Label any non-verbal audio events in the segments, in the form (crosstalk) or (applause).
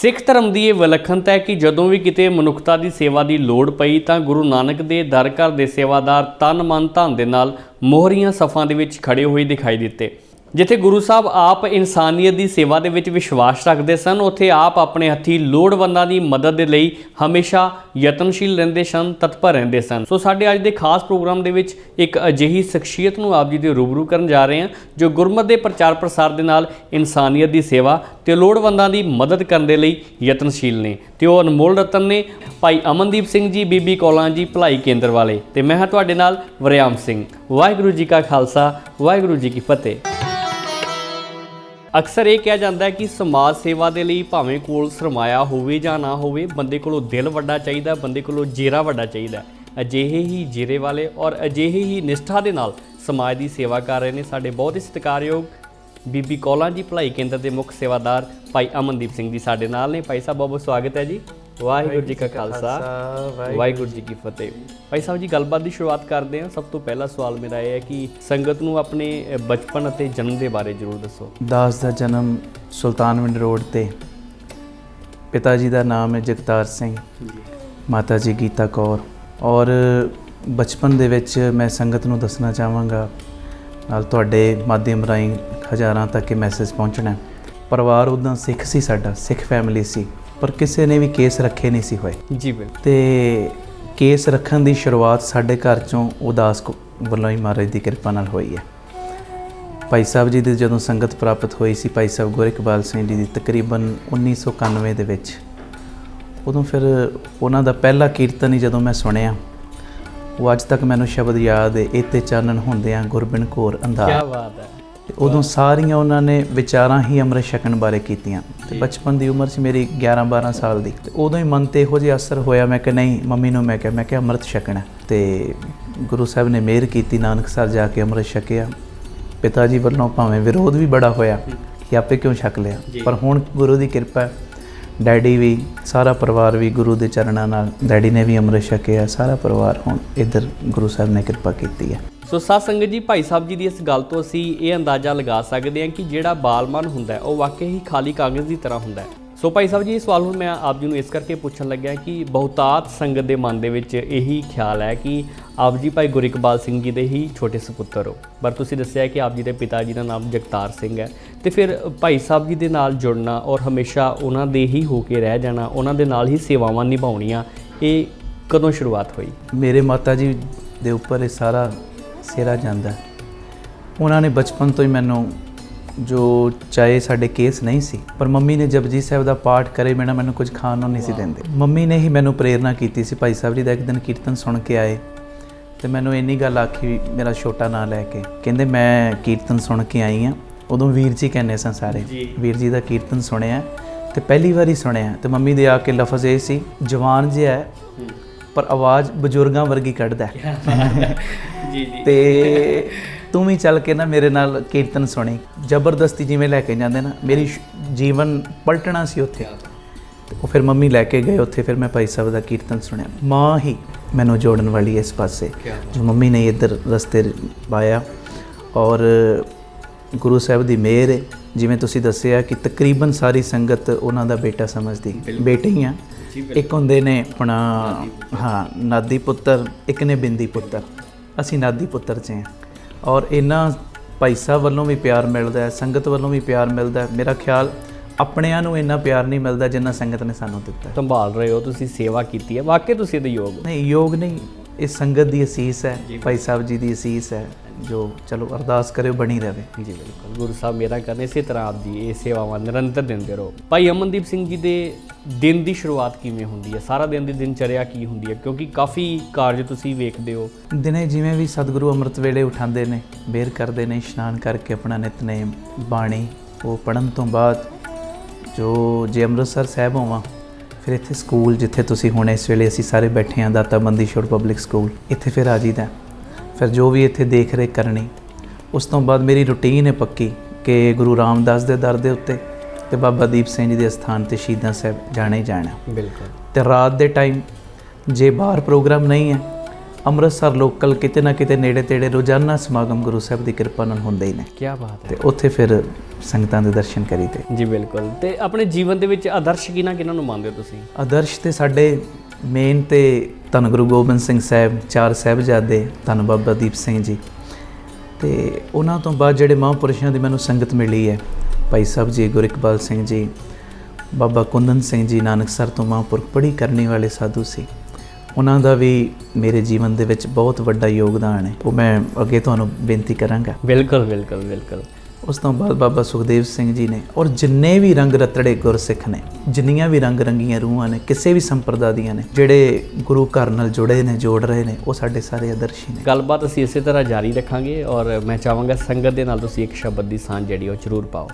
ਸਿੱਖ ਧਰਮ ਦੀ ਇਹ ਵਿਲੱਖਣਤਾ ਹੈ ਕਿ ਜਦੋਂ ਵੀ ਕਿਤੇ ਮਨੁੱਖਤਾ ਦੀ ਸੇਵਾ ਦੀ ਲੋੜ ਪਈ ਤਾਂ ਗੁਰੂ ਨਾਨਕ ਦੇ ਦਰ ਘਰ ਦੇ ਸੇਵਾਦਾਰ ਤਨ ਮਨ ਧਨ ਦੇ ਨਾਲ ਮੋਹਰੀਆਂ ਸਫਾਂ ਦੇ ਵਿੱਚ ਖੜੇ ਹੋਏ ਦਿਖਾਈ ਦਿੱਤੇ। ਜਿੱਥੇ ਗੁਰੂ ਸਾਹਿਬ ਆਪ ਇਨਸਾਨੀਅਤ ਦੀ ਸੇਵਾ ਦੇ ਵਿੱਚ ਵਿਸ਼ਵਾਸ ਰੱਖਦੇ ਸਨ, ਉੱਥੇ ਆਪ ਆਪਣੇ ਹੱਥੀ ਲੋੜਵੰਦਾਂ ਦੀ ਮਦਦ ਦੇ ਲਈ ਹਮੇਸ਼ਾ ਯਤਨਸ਼ੀਲ ਰਹਿੰਦੇ ਸਨ, ਤਤਪਰ ਰਹਿੰਦੇ ਸਨ। ਸੋ ਸਾਡੇ ਅੱਜ ਦੇ ਖਾਸ ਪ੍ਰੋਗਰਾਮ ਦੇ ਵਿੱਚ ਇੱਕ ਅਜਿਹੀ ਸ਼ਖਸੀਅਤ ਨੂੰ ਆਪ ਜੀ ਦੇ ਰੂਬਰੂ ਕਰਨ ਜਾ ਰਹੇ ਹਾਂ, ਜੋ ਗੁਰਮਤ ਦੇ ਪ੍ਰਚਾਰ ਪ੍ਰਸਾਰ ਦੇ ਨਾਲ ਇਨਸਾਨੀਅਤ ਦੀ ਸੇਵਾ ਤੇ ਲੋੜਵੰਦਾਂ ਦੀ ਮਦਦ ਕਰਨ ਦੇ ਲਈ ਯਤਨਸ਼ੀਲ ਨੇ। ਤੇ ਉਹ ਅਨਮੋਲ ਰਤਨ ਨੇ, ਭਾਈ ਅਮਨਦੀਪ ਸਿੰਘ ਜੀ, ਬੀਬੀ ਕੋਲਾਂ ਜੀ, ਭਲਾਈ ਕੇਂਦਰ ਵਾਲੇ। ਤੇ ਮੈਂ ਹਾਂ ਤੁਹਾਡੇ ਨਾਲ ਵਰਿਆਮ ਸਿੰਘ। ਵਾਹਿਗੁਰੂ ਜੀ ਕਾ ਖਾਲਸਾ, ਵਾਹਿਗੁਰੂ ਜੀ ਕੀ ਫਤਿਹ। ਅਕਸਰ ਇਹ ਕਿਹਾ ਜਾਂਦਾ ਹੈ ਕਿ ਸਮਾਜ ਸੇਵਾ ਦੇ ਲਈ ਭਾਵੇਂ ਕੋਲ ਸਰਮਾਇਆ ਹੋਵੇ ਜਾਂ ਨਾ ਹੋਵੇ, ਬੰਦੇ ਕੋਲੋਂ ਦਿਲ ਵੱਡਾ ਚਾਹੀਦਾ, ਬੰਦੇ ਕੋਲੋਂ ਜੇਰਾ ਵੱਡਾ ਚਾਹੀਦਾ ਅਜਿਹੇ ਹੀ ਜ਼ੇਰੇ ਵਾਲੇ ਔਰ ਅਜਿਹੇ ਹੀ ਨਿਸ਼ਠਾ ਦੇ ਨਾਲ ਸਮਾਜ ਦੀ ਸੇਵਾ ਕਰ ਰਹੇ ਨੇ ਸਾਡੇ ਬਹੁਤ ਹੀ ਸਤਿਕਾਰਯੋਗ ਬੀਬੀ ਕੌਲਾਂ ਜੀ, ਭਲਾਈ ਕੇਂਦਰ ਦੇ ਮੁੱਖ ਸੇਵਾਦਾਰ ਭਾਈ ਅਮਨਦੀਪ ਸਿੰਘ ਜੀ ਸਾਡੇ ਨਾਲ ਨੇ। ਭਾਈ ਸਾਹਿਬ ਬਹੁਤ ਬਹੁਤ ਸਵਾਗਤ ਹੈ ਜੀ। ਵਾਹਿਗੁਰੂ ਜੀ ਕਾ ਖਾਲਸਾ ਵਾਹਿਗੁਰੂ ਜੀ ਕੀ ਫਤਿਹ। ਭਾਈ ਸਾਹਿਬ ਜੀ ਗੱਲਬਾਤ ਦੀ ਸ਼ੁਰੂਆਤ ਕਰਦੇ ਹਾਂ। ਸਭ ਤੋਂ ਪਹਿਲਾ ਸਵਾਲ ਮੇਰਾ ਇਹ ਹੈ ਕਿ ਸੰਗਤ ਨੂੰ ਆਪਣੇ ਬਚਪਨ ਅਤੇ ਜਨਮ ਦੇ ਬਾਰੇ ਜ਼ਰੂਰ ਦੱਸੋ। ਦਾਸ ਦਾ ਜਨਮ ਸੁਲਤਾਨਵਿੰਡ ਰੋਡ ਤੇ। ਪਿਤਾ ਜੀ ਦਾ ਨਾਮ ਹੈ ਜਗਤਾਰ ਸਿੰਘ। ਮਾਤਾ ਜੀ ਗੀਤਾ ਕੌਰ। ਔਰ ਬਚਪਨ ਦੇ ਵਿੱਚ ਮੈਂ ਸੰਗਤ ਨੂੰ ਦੱਸਣਾ ਚਾਹਾਂਗਾ। ਨਾਲ ਤੁਹਾਡੇ ਮਾਧਿਅਮ ਰਾਹੀਂ ਹਜ਼ਾਰਾਂ ਤੱਕ ਇਹ ਮੈਸੇਜ ਪਹੁੰਚਣਾ। ਪਰਿਵਾਰ ਉਦਾਂ ਸਿੱਖ ਸੀ ਸਾਡਾ ਸਿੱਖ ਫੈਮਿਲੀ ਸੀ। ਪਰ ਕਿਸੇ ਨੇ ਵੀ ਕੇਸ ਰੱਖੇ ਨਹੀਂ ਸੀ ਹੋਏ। ਜੀ ਬਿਲਕੁਲ। ਤੇ ਕੇਸ ਰੱਖਣ ਦੀ ਸ਼ੁਰੂਆਤ ਸਾਡੇ ਘਰ ਚੋਂ ਉਦਾਸ ਵੱਲੋਂ ਹੀ ਮਹਾਰਾਜ ਦੀ ਕਿਰਪਾ ਨਾਲ ਹੋਈ ਹੈ। ਭਾਈ ਸਾਹਿਬ ਜੀ ਦੀ ਜਦੋਂ ਸੰਗਤ ਪ੍ਰਾਪਤ ਹੋਈ ਸੀ ਭਾਈ ਸਾਹਿਬ ਗੋਰਖਬਾਲ ਸਿੰਘ ਜੀ ਦੀ ਤਕਰੀਬਨ 1991 ਦੇ ਵਿੱਚ ਉਦੋਂ ਫਿਰ ਉਹਨਾਂ ਦਾ ਪਹਿਲਾ ਕੀਰਤਨ ਹੀ ਜਦੋਂ ਮੈਂ ਸੁਣਿਆ ਉਹ ਅੱਜ ਤੱਕ ਮੈਨੂੰ ਸ਼ਬਦ ਯਾਦ ਹੈ ਇਤੇ ਚਾਨਣ ਹੁੰਦਿਆਂ ਗੁਰਬਿਨ ਘੋਰ ਅੰਧਾਰ। ਕੀ ਬਾਤ ਹੈ। ਤੇ ਉਦੋਂ ਸਾਰੀਆਂ ਉਹਨਾਂ ਨੇ ਵਿਚਾਰਾਂ ਹੀ ਅੰਮ੍ਰਿਤ ਛਕਣ ਬਾਰੇ ਕੀਤੀਆਂ। ਤੇ ਬਚਪਨ ਦੀ ਉਮਰ ਸੀ ਮੇਰੀ 11 12 ਸਾਲ ਦੀ। ਤੇ ਉਦੋਂ ਹੀ ਮਨ ਤੇ ਇਹੋ ਜਿਹਾ ਅਸਰ ਹੋਇਆ ਮੈਂ ਕਿ ਨਹੀਂ ਮੰਮੀ ਨੂੰ ਮੈਂ ਕਿਹਾ ਮੈਂ ਕਿਹਾ ਅੰਮ੍ਰਿਤ ਛਕਣਾ। ਤੇ ਗੁਰੂ ਸਾਹਿਬ ਨੇ ਮਿਹਰ ਕੀਤੀ ਨਾਨਕਸਰ ਜਾ ਕੇ ਅੰਮ੍ਰਿਤ ਛਕਿਆ। ਪਿਤਾ ਜੀ ਵੱਲੋਂ ਭਾਵੇਂ ਵਿਰੋਧ ਵੀ ਬੜਾ ਹੋਇਆ ਕਿ ਆਪੇ ਕਿਉਂ ਛਕ ਲਿਆ। ਪਰ ਹੁਣ ਗੁਰੂ ਦੀ ਕਿਰਪਾ ਹੈ। ਡੈਡੀ ਵੀ ਸਾਰਾ ਪਰਿਵਾਰ ਵੀ ਗੁਰੂ ਦੇ ਚਰਨਾਂ ਨਾਲ ਡੈਡੀ ਨੇ ਵੀ ਅੰਮ੍ਰਿਤ ਛਕਿਆ ਸਾਰਾ ਪਰਿਵਾਰ ਹੁਣ ਇੱਧਰ ਗੁਰੂ ਸਾਹਿਬ ਨੇ ਕਿਰਪਾ ਕੀਤੀ ਹੈ। ਸੋ ਸਾਧ ਸੰਗਤ ਜੀ, ਭਾਈ ਸਾਹਿਬ ਜੀ ਦੀ ਇਸ ਗੱਲ ਤੋਂ ਅਸੀਂ ਇਹ ਅੰਦਾਜ਼ਾ ਲਗਾ ਸਕਦੇ ਹਾਂ ਕਿ ਜਿਹੜਾ ਬਾਲਮਨ ਹੁੰਦਾ ਹੈ, ਉਹ ਵਾਕਈ ਹੀ ਖਾਲੀ ਕਾਗਜ਼ ਦੀ ਤਰ੍ਹਾਂ ਹੁੰਦਾ ਹੈ। ਸੋ ਭਾਈ ਸਾਹਿਬ ਜੀ, ਇਹ ਸਵਾਲ ਹੁਣ ਮੈਂ ਆਪ ਜੀ ਨੂੰ ਇਸ ਕਰਕੇ ਪੁੱਛਣ ਲੱਗਿਆ ਕਿ ਬਹੁਤਾਤ ਸੰਗਤ ਦੇ ਮਨ ਦੇ ਵਿੱਚ ਇਹੀ ਖਿਆਲ ਹੈ ਕਿ ਆਪ ਜੀ ਭਾਈ ਗੁਰਿਕਬਾਲ ਸਿੰਘ ਜੀ ਦੇ ਹੀ ਛੋਟੇ ਸੁਪੁੱਤਰ ਹੋ। ਪਰ ਤੁਸੀਂ ਦੱਸਿਆ ਕਿ ਆਪ ਜੀ ਦੇ ਪਿਤਾ ਜੀ ਦਾ ਨਾਮ ਜਗਤਾਰ ਸਿੰਘ ਹੈ। ਤੇ ਫਿਰ ਭਾਈ ਸਾਹਿਬ ਜੀ ਦੇ ਨਾਲ ਜੁੜਨਾ ਔਰ ਹਮੇਸ਼ਾ ਉਹਨਾਂ ਦੇ ਹੀ ਹੋ ਕੇ ਰਹਿ ਜਾਣਾ, ਉਹਨਾਂ ਦੇ ਨਾਲ ਹੀ ਸੇਵਾਵਾਂ ਨਿਭਾਉਣੀਆਂ, ਇਹ ਕਦੋਂ ਸ਼ੁਰੂਆਤ ਹੋਈ? ਮੇਰੇ ਮਾਤਾ ਜੀ ਦੇ ਉੱਪਰ ਇਹ ਸਾਰਾ ਸਿਰਾ ਜਾਂਦਾ। ਉਹਨਾਂ ਨੇ ਬਚਪਨ ਤੋਂ ਹੀ ਮੈਨੂੰ ਜੋ ਚਾਹੇ ਸਾਡੇ ਕੇਸ ਨਹੀਂ ਸੀ ਪਰ ਮੰਮੀ ਨੇ ਜਪਜੀ ਸਾਹਿਬ ਦਾ ਪਾਠ ਕਰੇ ਬਿਨਾਂ ਮੈਨੂੰ ਕੁਝ ਖਾਣ ਨੂੰ ਨਹੀਂ ਸੀ ਦਿੰਦੇ। ਮੰਮੀ ਨੇ ਹੀ ਮੈਨੂੰ ਪ੍ਰੇਰਣਾ ਕੀਤੀ ਸੀ। ਭਾਈ ਸਾਹਿਬ ਜੀ ਦਾ ਇੱਕ ਦਿਨ ਕੀਰਤਨ ਸੁਣ ਕੇ ਆਏ ਤੇ ਮੈਨੂੰ ਇੰਨੀ ਗੱਲ ਆਖੀ ਮੇਰਾ ਛੋਟਾ ਨਾਂ ਲੈ ਕੇ। ਕਹਿੰਦੇ ਮੈਂ ਕੀਰਤਨ ਸੁਣ ਕੇ ਆਈ ਆ ਉਦੋਂ ਵੀਰ ਜੀ ਕਹਿੰਦੇ ਸਨ ਸਾਰੇ। ਵੀਰ ਜੀ ਦਾ ਕੀਰਤਨ ਸੁਣਿਆ ਤੇ ਪਹਿਲੀ ਵਾਰੀ ਸੁਣਿਆ ਤੇ ਮੰਮੀ ਦੇ ਆ ਕੇ ਲਫ਼ਜ਼ ਇਹ ਸੀ ਜਵਾਨ ਜਿਹਾ ਹੈ। ਪਰ ਆਵਾਜ਼ ਬਜ਼ੁਰਗਾਂ ਵਰਗੀ ਕੱਢਦਾ ਹੈ। ਜੀ ਜੀ। ਤੇ ਤੂੰ ਵੀ ਚੱਲ ਕੇ ਨਾ ਮੇਰੇ ਨਾਲ ਕੀਰਤਨ ਸੁਣੀ। ਜ਼ਬਰਦਸਤੀ ਜਿਵੇਂ ਲੈ ਕੇ ਜਾਂਦੇ ਨਾ ਮੇਰੀ ਜੀਵਨ ਪਲਟਣਾ ਸੀ ਉੱਥੇ। ਉਹ ਫਿਰ ਮੰਮੀ ਲੈ ਕੇ ਗਏ ਉੱਥੇ ਫਿਰ ਮੈਂ ਭਾਈ ਸਾਹਿਬ ਦਾ ਕੀਰਤਨ ਸੁਣਿਆ। ਮਾਂ ਹੀ ਮੈਨੂੰ ਜੋੜਨ ਵਾਲੀ ਇਸ ਪਾਸੇ। ਜੋ ਮੰਮੀ ਨੇ ਇੱਧਰ ਰਸਤੇ ਪਾਇਆ ਔਰ ਗੁਰੂ ਸਾਹਿਬ ਦੀ ਮਿਹਰ ਜਿਵੇਂ ਤੁਸੀਂ ਦੱਸਿਆ ਕਿ ਤਕਰੀਬਨ ਸਾਰੀ ਸੰਗਤ ਉਹਨਾਂ ਦਾ ਬੇਟਾ ਸਮਝਦੀ। ਬੇਟੇ ਹੀ ਆ। ਇੱਕ ਹੁੰਦੇ ਨੇ ਆਪਣਾ ਹਾਂ ਨਾਦੀ ਪੁੱਤਰ ਇੱਕ ਨੇ ਬਿੰਦੀ ਪੁੱਤਰ। ਅਸੀਂ ਨਾਦੀ ਪੁੱਤਰ ਚ ਹਾਂ। ਔਰ ਇਹਨਾਂ ਭਾਈ ਸਾਹਿਬ ਵੱਲੋਂ ਵੀ ਪਿਆਰ ਮਿਲਦਾ ਹੈ ਸੰਗਤ ਵੱਲੋਂ ਵੀ ਪਿਆਰ ਮਿਲਦਾ ਹੈ। ਮੇਰਾ ਖਿਆਲ ਆਪਣਿਆਂ ਨੂੰ ਇੰਨਾ ਪਿਆਰ ਨਹੀਂ ਮਿਲਦਾ ਜਿੰਨਾ ਸੰਗਤ ਨੇ ਸਾਨੂੰ ਦਿੱਤਾ। ਸੰਭਾਲ ਰਹੇ ਹੋ ਤੁਸੀਂ ਸੇਵਾ ਕੀਤੀ ਹੈ। ਵਾਕਈ ਤੁਸੀਂ ਇਹਦੇ ਯੋਗ ਨਹੀਂ ਯੋਗ ਨਹੀਂ ਇਹ ਸੰਗਤ ਦੀ ਅਸੀਸ ਹੈ ਭਾਈ ਸਾਹਿਬ ਜੀ ਦੀ ਅਸੀਸ ਹੈ। ਜੋ ਚਲੋ ਅਰਦਾਸ ਕਰਿਓ ਬਣੀ ਰਹੇ ਜੀ ਬਿਲਕੁਲ। ਗੁਰੂ ਸਾਹਿਬ ਮੇਰਾ ਕਰਨ ਇਸੇ ਤਰ੍ਹਾਂ ਆਪ ਜੀ ਇਹ ਸੇਵਾਵਾਂ ਨਿਰੰਤਰ ਦਿੰਦੇ ਰਹੋ। ਭਾਈ ਅਮਨਦੀਪ ਸਿੰਘ ਜੀ ਦੇ ਦਿਨ ਦੀ ਸ਼ੁਰੂਆਤ ਕਿਵੇਂ ਹੁੰਦੀ ਹੈ? ਸਾਰਾ ਦਿਨ ਦੀ ਦਿਨਚਰਿਆ ਕੀ ਹੁੰਦੀ ਹੈ? ਕਿਉਂਕਿ ਕਾਫੀ ਕਾਰਜ ਤੁਸੀਂ ਵੇਖਦੇ ਹੋ। ਦਿਨੇ ਜਿਵੇਂ ਵੀ ਸਤਿਗੁਰੂ ਅੰਮ੍ਰਿਤ ਵੇਲੇ ਉਠਾਉਂਦੇ ਨੇ ਬੇਰ ਕਰਦੇ ਨੇ ਇਸ਼ਨਾਨ ਕਰਕੇ ਆਪਣਾ ਨਿਤਨੇਮ ਬਾਣੀ ਉਹ ਪੜਨ ਤੋਂ ਬਾਅਦ ਜੋ ਜੇ ਅੰਮ੍ਰਿਤਸਰ ਸਾਹਿਬ ਹੋਵਾਂ ਫਿਰ ਇੱਥੇ ਸਕੂਲ ਜਿੱਥੇ ਤੁਸੀਂ ਹੁਣ ਇਸ ਵੇਲੇ ਅਸੀਂ ਸਾਰੇ ਬੈਠੇ ਹਾਂ ਦਾਤਾ ਬੰਦੀ ਛੋੜ ਪਬਲਿਕ ਸਕੂਲ ਇੱਥੇ ਫਿਰ ਆ ਜੀਦਾ ਫਿਰ ਜੋ ਵੀ ਇੱਥੇ ਦੇਖ ਰੇਖ ਕਰਨੀ ਉਸ ਤੋਂ ਬਾਅਦ ਮੇਰੀ ਰੁਟੀਨ ਹੈ ਪੱਕੀ ਕਿ ਗੁਰੂ ਰਾਮਦਾਸ ਦੇ ਦਰ ਦੇ ਉੱਤੇ ਤੇ ਬਾਬਾ ਦੀਪ ਸਿੰਘ ਜੀ ਦੇ ਸਥਾਨ ਤੇ ਸ਼ਹੀਦਾਂ ਸਾਹਿਬ ਜਾਣਾ ਜਾਣਾ। ਬਿਲਕੁਲ। ਤੇ ਰਾਤ ਦੇ ਟਾਈਮ ਜੇ ਬਾਹਰ ਪ੍ਰੋਗਰਾਮ ਨਹੀਂ ਹੈ ਅੰਮ੍ਰਿਤਸਰ ਲੋਕਲ ਕਿਤੇ ਨਾ ਕਿਤੇ ਨੇੜੇ ਤੇੜੇ ਰੋਜ਼ਾਨਾ ਸਮਾਗਮ ਗੁਰੂ ਸਾਹਿਬ ਦੀ ਕਿਰਪਾ ਨਾਲ ਹੁੰਦੇ ਹੀ ਨੇ। ਕੀ ਬਾਤ ਹੈ। ਤੇ ਉੱਥੇ ਫਿਰ ਸੰਗਤਾਂ ਦੇ ਦਰਸ਼ਨ ਕਰੀਦੇ। ਜੀ ਬਿਲਕੁਲ। ਤੇ ਆਪਣੇ ਜੀਵਨ ਦੇ ਵਿੱਚ ਆਦਰਸ਼ ਕਿਹਨਾਂ ਕਿਹਨਾਂ ਨੂੰ ਮੰਨਦੇ ਹੋ ਤੁਸੀਂ? ਆਦਰਸ਼ ਤੇ ਸਾਡੇ ਮੇਨ ਤੇ ਧੰਨ ਗੁਰੂ ਗੋਬਿੰਦ ਸਿੰਘ ਸਾਹਿਬ, ਚਾਰ ਸਾਹਿਬਜ਼ਾਦੇ, ਧੰਨ ਬਾਬਾ ਦੀਪ ਸਿੰਘ ਜੀ। ਤੇ ਉਹਨਾਂ ਤੋਂ ਬਾਅਦ ਜਿਹੜੇ ਮਹਾਂਪੁਰਸ਼ਾਂ ਦੀ ਮੈਨੂੰ ਸੰਗਤ ਮਿਲੀ ਹੈ, ਭਾਈ ਸਾਹਿਬ ਜੀ ਗੁਰੂ ਇਕਬਾਲ ਸਿੰਘ ਜੀ, ਬਾਬਾ ਕੁੰਦਨ ਸਿੰਘ ਜੀ, ਨਾਨਕਸਰ ਤੋਂ ਮਹਾਂਪੁਰਖ ਪੜ੍ਹੀ ਕਰਨੇ ਵਾਲੇ ਸਾਧੂ ਸੀ। ਉਹਨਾਂ ਦਾ ਵੀ ਮੇਰੇ ਜੀਵਨ ਦੇ ਵਿੱਚ ਬਹੁਤ ਵੱਡਾ ਯੋਗਦਾਨ ਹੈ। ਉਹ ਮੈਂ ਅੱਗੇ ਤੁਹਾਨੂੰ ਬੇਨਤੀ ਕਰਾਂਗਾ। ਬਿਲਕੁਲ ਬਿਲਕੁਲ ਬਿਲਕੁਲ। ਉਸ ਤੋਂ ਬਾਅਦ ਬਾਬਾ ਸੁਖਦੇਵ ਸਿੰਘ ਜੀ ਨੇ ਔਰ ਜਿੰਨੇ ਵੀ ਰੰਗ ਰਤੜੇ ਗੁਰਸਿੱਖ ਨੇ, ਜਿੰਨੀਆਂ ਵੀ ਰੰਗ ਰੰਗੀਆਂ ਰੂਹਾਂ ਨੇ, ਕਿਸੇ ਵੀ ਸੰਪਰਦਾ ਦੀਆਂ ਨੇ, ਜਿਹੜੇ ਗੁਰੂ ਘਰ ਨਾਲ ਜੁੜੇ ਨੇ, ਜੋੜ ਰਹੇ ਨੇ, ਉਹ ਸਾਡੇ ਸਾਰੇ ਆਦਰਸ਼ੀ ਨੇ। ਗੱਲਬਾਤ ਅਸੀਂ ਇਸੇ ਤਰ੍ਹਾਂ ਜਾਰੀ ਰੱਖਾਂਗੇ ਔਰ ਮੈਂ ਚਾਹਾਂਗਾ ਸੰਗਤ ਦੇ ਨਾਲ ਤੁਸੀਂ ਇੱਕ ਸ਼ਬਦ ਦੀ ਸਾਂਝ ਜਿਹੜੀ ਉਹ ਜ਼ਰੂਰ ਪਾਓ।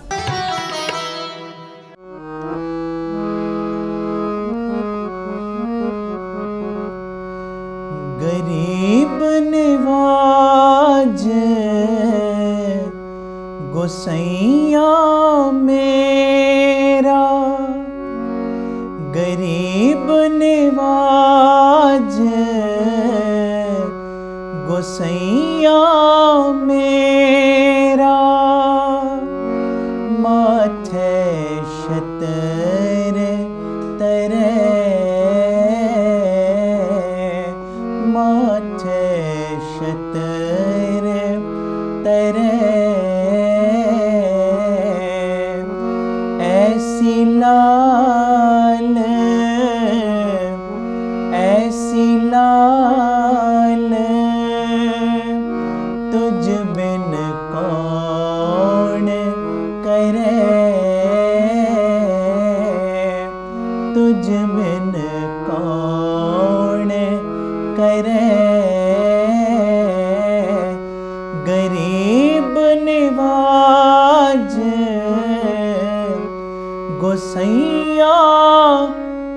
ਗੋਸਈਆ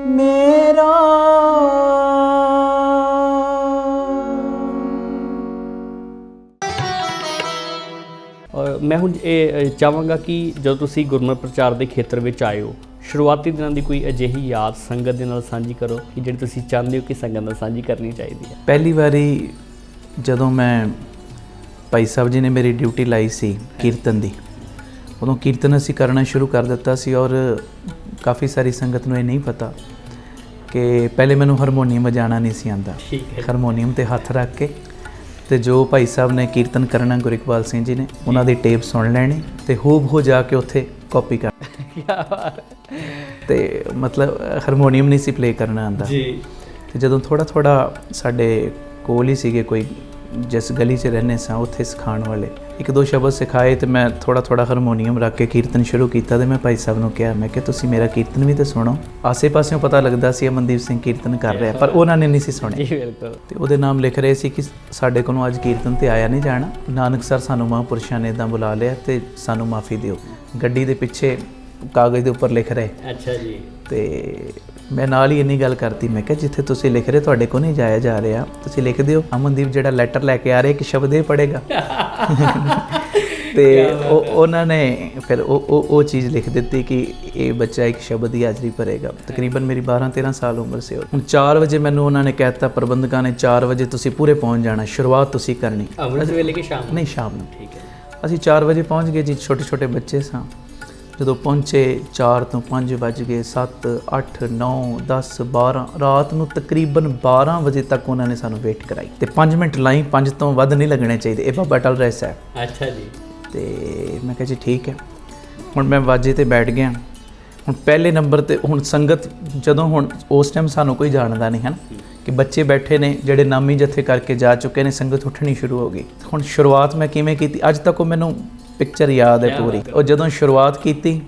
ਮੇਰਾ। ਮੈਂ ਹੁਣ ਇਹ ਚਾਹਾਂਗਾ ਕਿ ਜਦੋਂ ਤੁਸੀਂ ਗੁਰਮਤ ਪ੍ਰਚਾਰ ਦੇ ਖੇਤਰ ਵਿੱਚ ਆਏ ਹੋ ਸ਼ੁਰੂਆਤੀ ਦਿਨਾਂ ਦੀ ਕੋਈ ਅਜਿਹੀ ਯਾਦ ਸੰਗਤ ਦੇ ਨਾਲ ਸਾਂਝੀ ਕਰੋ ਕਿ ਜਿਹੜੀ ਤੁਸੀਂ ਚਾਹੁੰਦੇ ਹੋ ਕਿ ਸੰਗਤ ਨਾਲ ਸਾਂਝੀ ਕਰਨੀ ਚਾਹੀਦੀ ਹੈ। ਪਹਿਲੀ ਵਾਰੀ ਜਦੋਂ ਮੈਂ ਭਾਈ ਸਾਹਿਬ ਜੀ ਨੇ ਮੇਰੀ ਡਿਊਟੀ ਲਾਈ ਸੀ ਕੀਰਤਨ ਦੀ। ਉਦੋਂ ਕੀਰਤਨ ਅਸੀਂ ਕਰਨਾ ਸ਼ੁਰੂ ਕਰ ਦਿੱਤਾ ਸੀ ਔਰ ਕਾਫੀ ਸਾਰੀ ਸੰਗਤ ਨੂੰ ਇਹ ਨਹੀਂ ਪਤਾ ਕਿ ਪਹਿਲੇ ਮੈਨੂੰ ਹਾਰਮੋਨੀਅਮ ਵਜਾਉਣਾ ਨਹੀਂ ਸੀ ਆਂਦਾ ਹਾਰਮੋਨੀਅਮ ਤੇ ਹੱਥ ਰੱਖ ਕੇ ਤੇ ਜੋ ਭਾਈ ਸਾਹਿਬ ਨੇ ਕੀਰਤਨ ਕਰਨਾ ਗੁਰੂ ਇਕਬਾਲ ਸਿੰਘ ਜੀ ਨੇ ਉਹਨਾਂ ਦੀ ਟੇਪ ਸੁਣ ਲੈਣੀ ਤੇ ਹੂਬ ਹੋ ਜਾ ਕੇ ਉੱਥੇ ਕਾਪੀ ਕਰ (laughs) ਕੀ ਬਾਤ ਤੇ ਮਤਲਬ ਹਾਰਮੋਨੀਅਮ ਨਹੀਂ ਸੀ ਪਲੇ ਕਰਨਾ ਆਂਦਾ ਜੀ। ਤੇ ਜਦੋਂ ਥੋੜਾ ਥੋੜਾ ਸਾਡੇ ਕੋਲ ਹੀ ਸੀਗੇ ਕੋਈ ਜਿਸ ਗਲੀ 'ਚ ਰਹਿੰਦੇ ਸਾਂ ਉੱਥੇ ਸਿਖਾਉਣ ਵਾਲੇ। ਇੱਕ ਦੋ ਸ਼ਬਦ ਸਿਖਾਏ ਤੇ ਮੈਂ ਥੋੜਾ ਥੋੜਾ ਹਾਰਮੋਨੀਅਮ ਰੱਖ ਕੇ ਕੀਰਤਨ ਸ਼ੁਰੂ ਕੀਤਾ ਤੇ ਮੈਂ ਭਾਈ ਸਾਹਿਬ ਨੂੰ ਕਿਹਾ ਮੈਂ ਕਿ ਤੁਸੀਂ ਮੇਰਾ ਕੀਰਤਨ ਵੀ ਤਾਂ ਸੁਣੋ। ਆਸੇ-ਪਾਸਿਓਂ ਪਤਾ ਲੱਗਦਾ ਸੀ ਅਮਨਦੀਪ ਸਿੰਘ ਕੀਰਤਨ ਕਰ ਰਿਹਾ ਪਰ ਉਹਨਾਂ ਨੇ ਨਹੀਂ ਸੀ ਸੁਣਿਆ। ਜੀ ਬਿਲਕੁਲ। ਤੇ ਉਹਦੇ ਨਾਮ ਲਿਖ ਰਹੇ ਸੀ ਕਿ ਸਾਡੇ ਕੋਲੋਂ ਅੱਜ ਕੀਰਤਨ ਤੇ ਆਇਆ ਨਹੀਂ ਜਾਣਾ। ਨਾਨਕ ਸਰ ਸਾਨੂੰ ਮਹਾਂਪੁਰਸ਼ਾਂ ਨੇ ਇਦਾਂ ਬੁਲਾ ਲਿਆ ਤੇ ਸਾਨੂੰ ਮਾਫੀ ਦਿਓ। ਗੱਡੀ ਦੇ ਪਿੱਛੇ ਕਾਗਜ਼ ਦੇ ਉੱਪਰ ਲਿਖ ਰਹੇ। ਅੱਛਾ ਜੀ। ਤੇ ਮੈਂ ਨਾਲ ਹੀ ਇੰਨੀ ਗੱਲ ਕਰਤੀ ਮੈਂ ਕਿਹਾ ਜਿੱਥੇ ਤੁਸੀਂ ਲਿਖ ਰਹੇ ਤੁਹਾਡੇ ਕੋਲ ਨਹੀਂ ਜਾਇਆ ਜਾ ਰਿਹਾ। ਤੁਸੀਂ ਲਿਖ ਦਿਓ। ਅਮਨਦੀਪ ਜਿਹੜਾ ਲੈਟਰ ਲੈ ਕੇ ਆ ਰਿਹਾ ਇੱਕ ਸ਼ਬਦ ਇਹ ਪੜੇਗਾ (laughs) ਤੇ ਉਹ ਉਹਨਾਂ ਨੇ ਫਿਰ ਉਹ ਉਹ ਉਹ ਚੀਜ਼ ਲਿਖ ਦਿੱਤੀ ਕਿ ਇਹ ਬੱਚਾ ਇੱਕ ਸ਼ਬਦ ਦੀ ਹਾਜ਼ਰੀ ਭਰੇਗਾ। ਤਕਰੀਬਨ ਮੇਰੀ 12 13 ਸਾਲ ਉਮਰ ਸੀ। ਹੁਣ 4 ਵਜੇ ਮੈਨੂੰ ਉਹਨਾਂ ਨੇ ਕਹਿਤਾ ਪ੍ਰਬੰਧਕਾਂ ਨੇ 4 ਵਜੇ ਤੁਸੀਂ ਪੂਰੇ ਪਹੁੰਚ ਜਾਣਾ ਸ਼ੁਰੂਆਤ ਤੁਸੀਂ ਕਰਨੀ। ਅੰਮ੍ਰਿਤ ਵੇਲੇ ਕਿ ਸ਼ਾਮ ਨਹੀਂ ਸ਼ਾਮ ਨੂੰ। ਠੀਕ ਹੈ। ਅਸੀਂ 4 ਵਜੇ ਪਹੁੰਚ ਗਏ ਜੀ ਛੋਟੇ ਛੋਟੇ ਬੱਚੇ ਸਾਂ। ਜਦੋਂ ਪਹੁੰਚੇ 4 ਤੋਂ 5 ਵੱਜ ਗਏ 7 8 9 10 12 ਰਾਤ ਨੂੰ ਤਕਰੀਬਨ 12 ਵਜੇ ਤੱਕ ਉਹਨਾਂ ਨੇ ਸਾਨੂੰ ਵੇਟ ਕਰਾਈ। ਤੇ 5 ਮਿੰਟ ਲਾਈ 5 ਤੋਂ ਵੱਧ ਨਹੀਂ ਲੱਗਣੇ ਚਾਹੀਦੇ। ਇਹ ਬਾਬਾ ਟਲ ਰਿਹਾ ਸਾਹਿਬ। ਅੱਛਾ ਜੀ। ਤੇ ਮੈਂ ਕਿਹਾ ਜੀ ਠੀਕ ਹੈ। ਹੁਣ ਮੈਂ ਵਾਜੇ ਤੇ ਬੈਠ ਗਿਆ। ਹੁਣ ਪਹਿਲੇ ਨੰਬਰ ਤੇ ਹੁਣ ਸੰਗਤ ਜਦੋਂ ਹੁਣ ਉਸ ਟਾਈਮ ਸਾਨੂੰ ਕੋਈ ਜਾਣਦਾ ਨਹੀਂ ਹਨ? ਕਿ ਬੱਚੇ ਬੈਠੇ ਨੇ ਜਿਹੜੇ ਨਾਮੀ ਜਥੇ ਕਰਕੇ ਜਾ ਚੁੱਕੇ ਨੇ ਸੰਗਤ ਉੱਠਣੀ ਸ਼ੁਰੂ ਹੋ ਗਈ। ਹੁਣ ਸ਼ੁਰੂਆਤ ਮੈਂ ਕਿਵੇਂ ਕੀਤੀ? ਅੱਜ ਤੱਕ ਉਹ ਮੈਨੂੰ ਪਿਕਚਰ ਯਾਦ ਹੈ ਪੂਰੀ। ਉਹ ਜਦੋਂ ਸ਼ੁਰੂਆਤ ਕੀਤੀ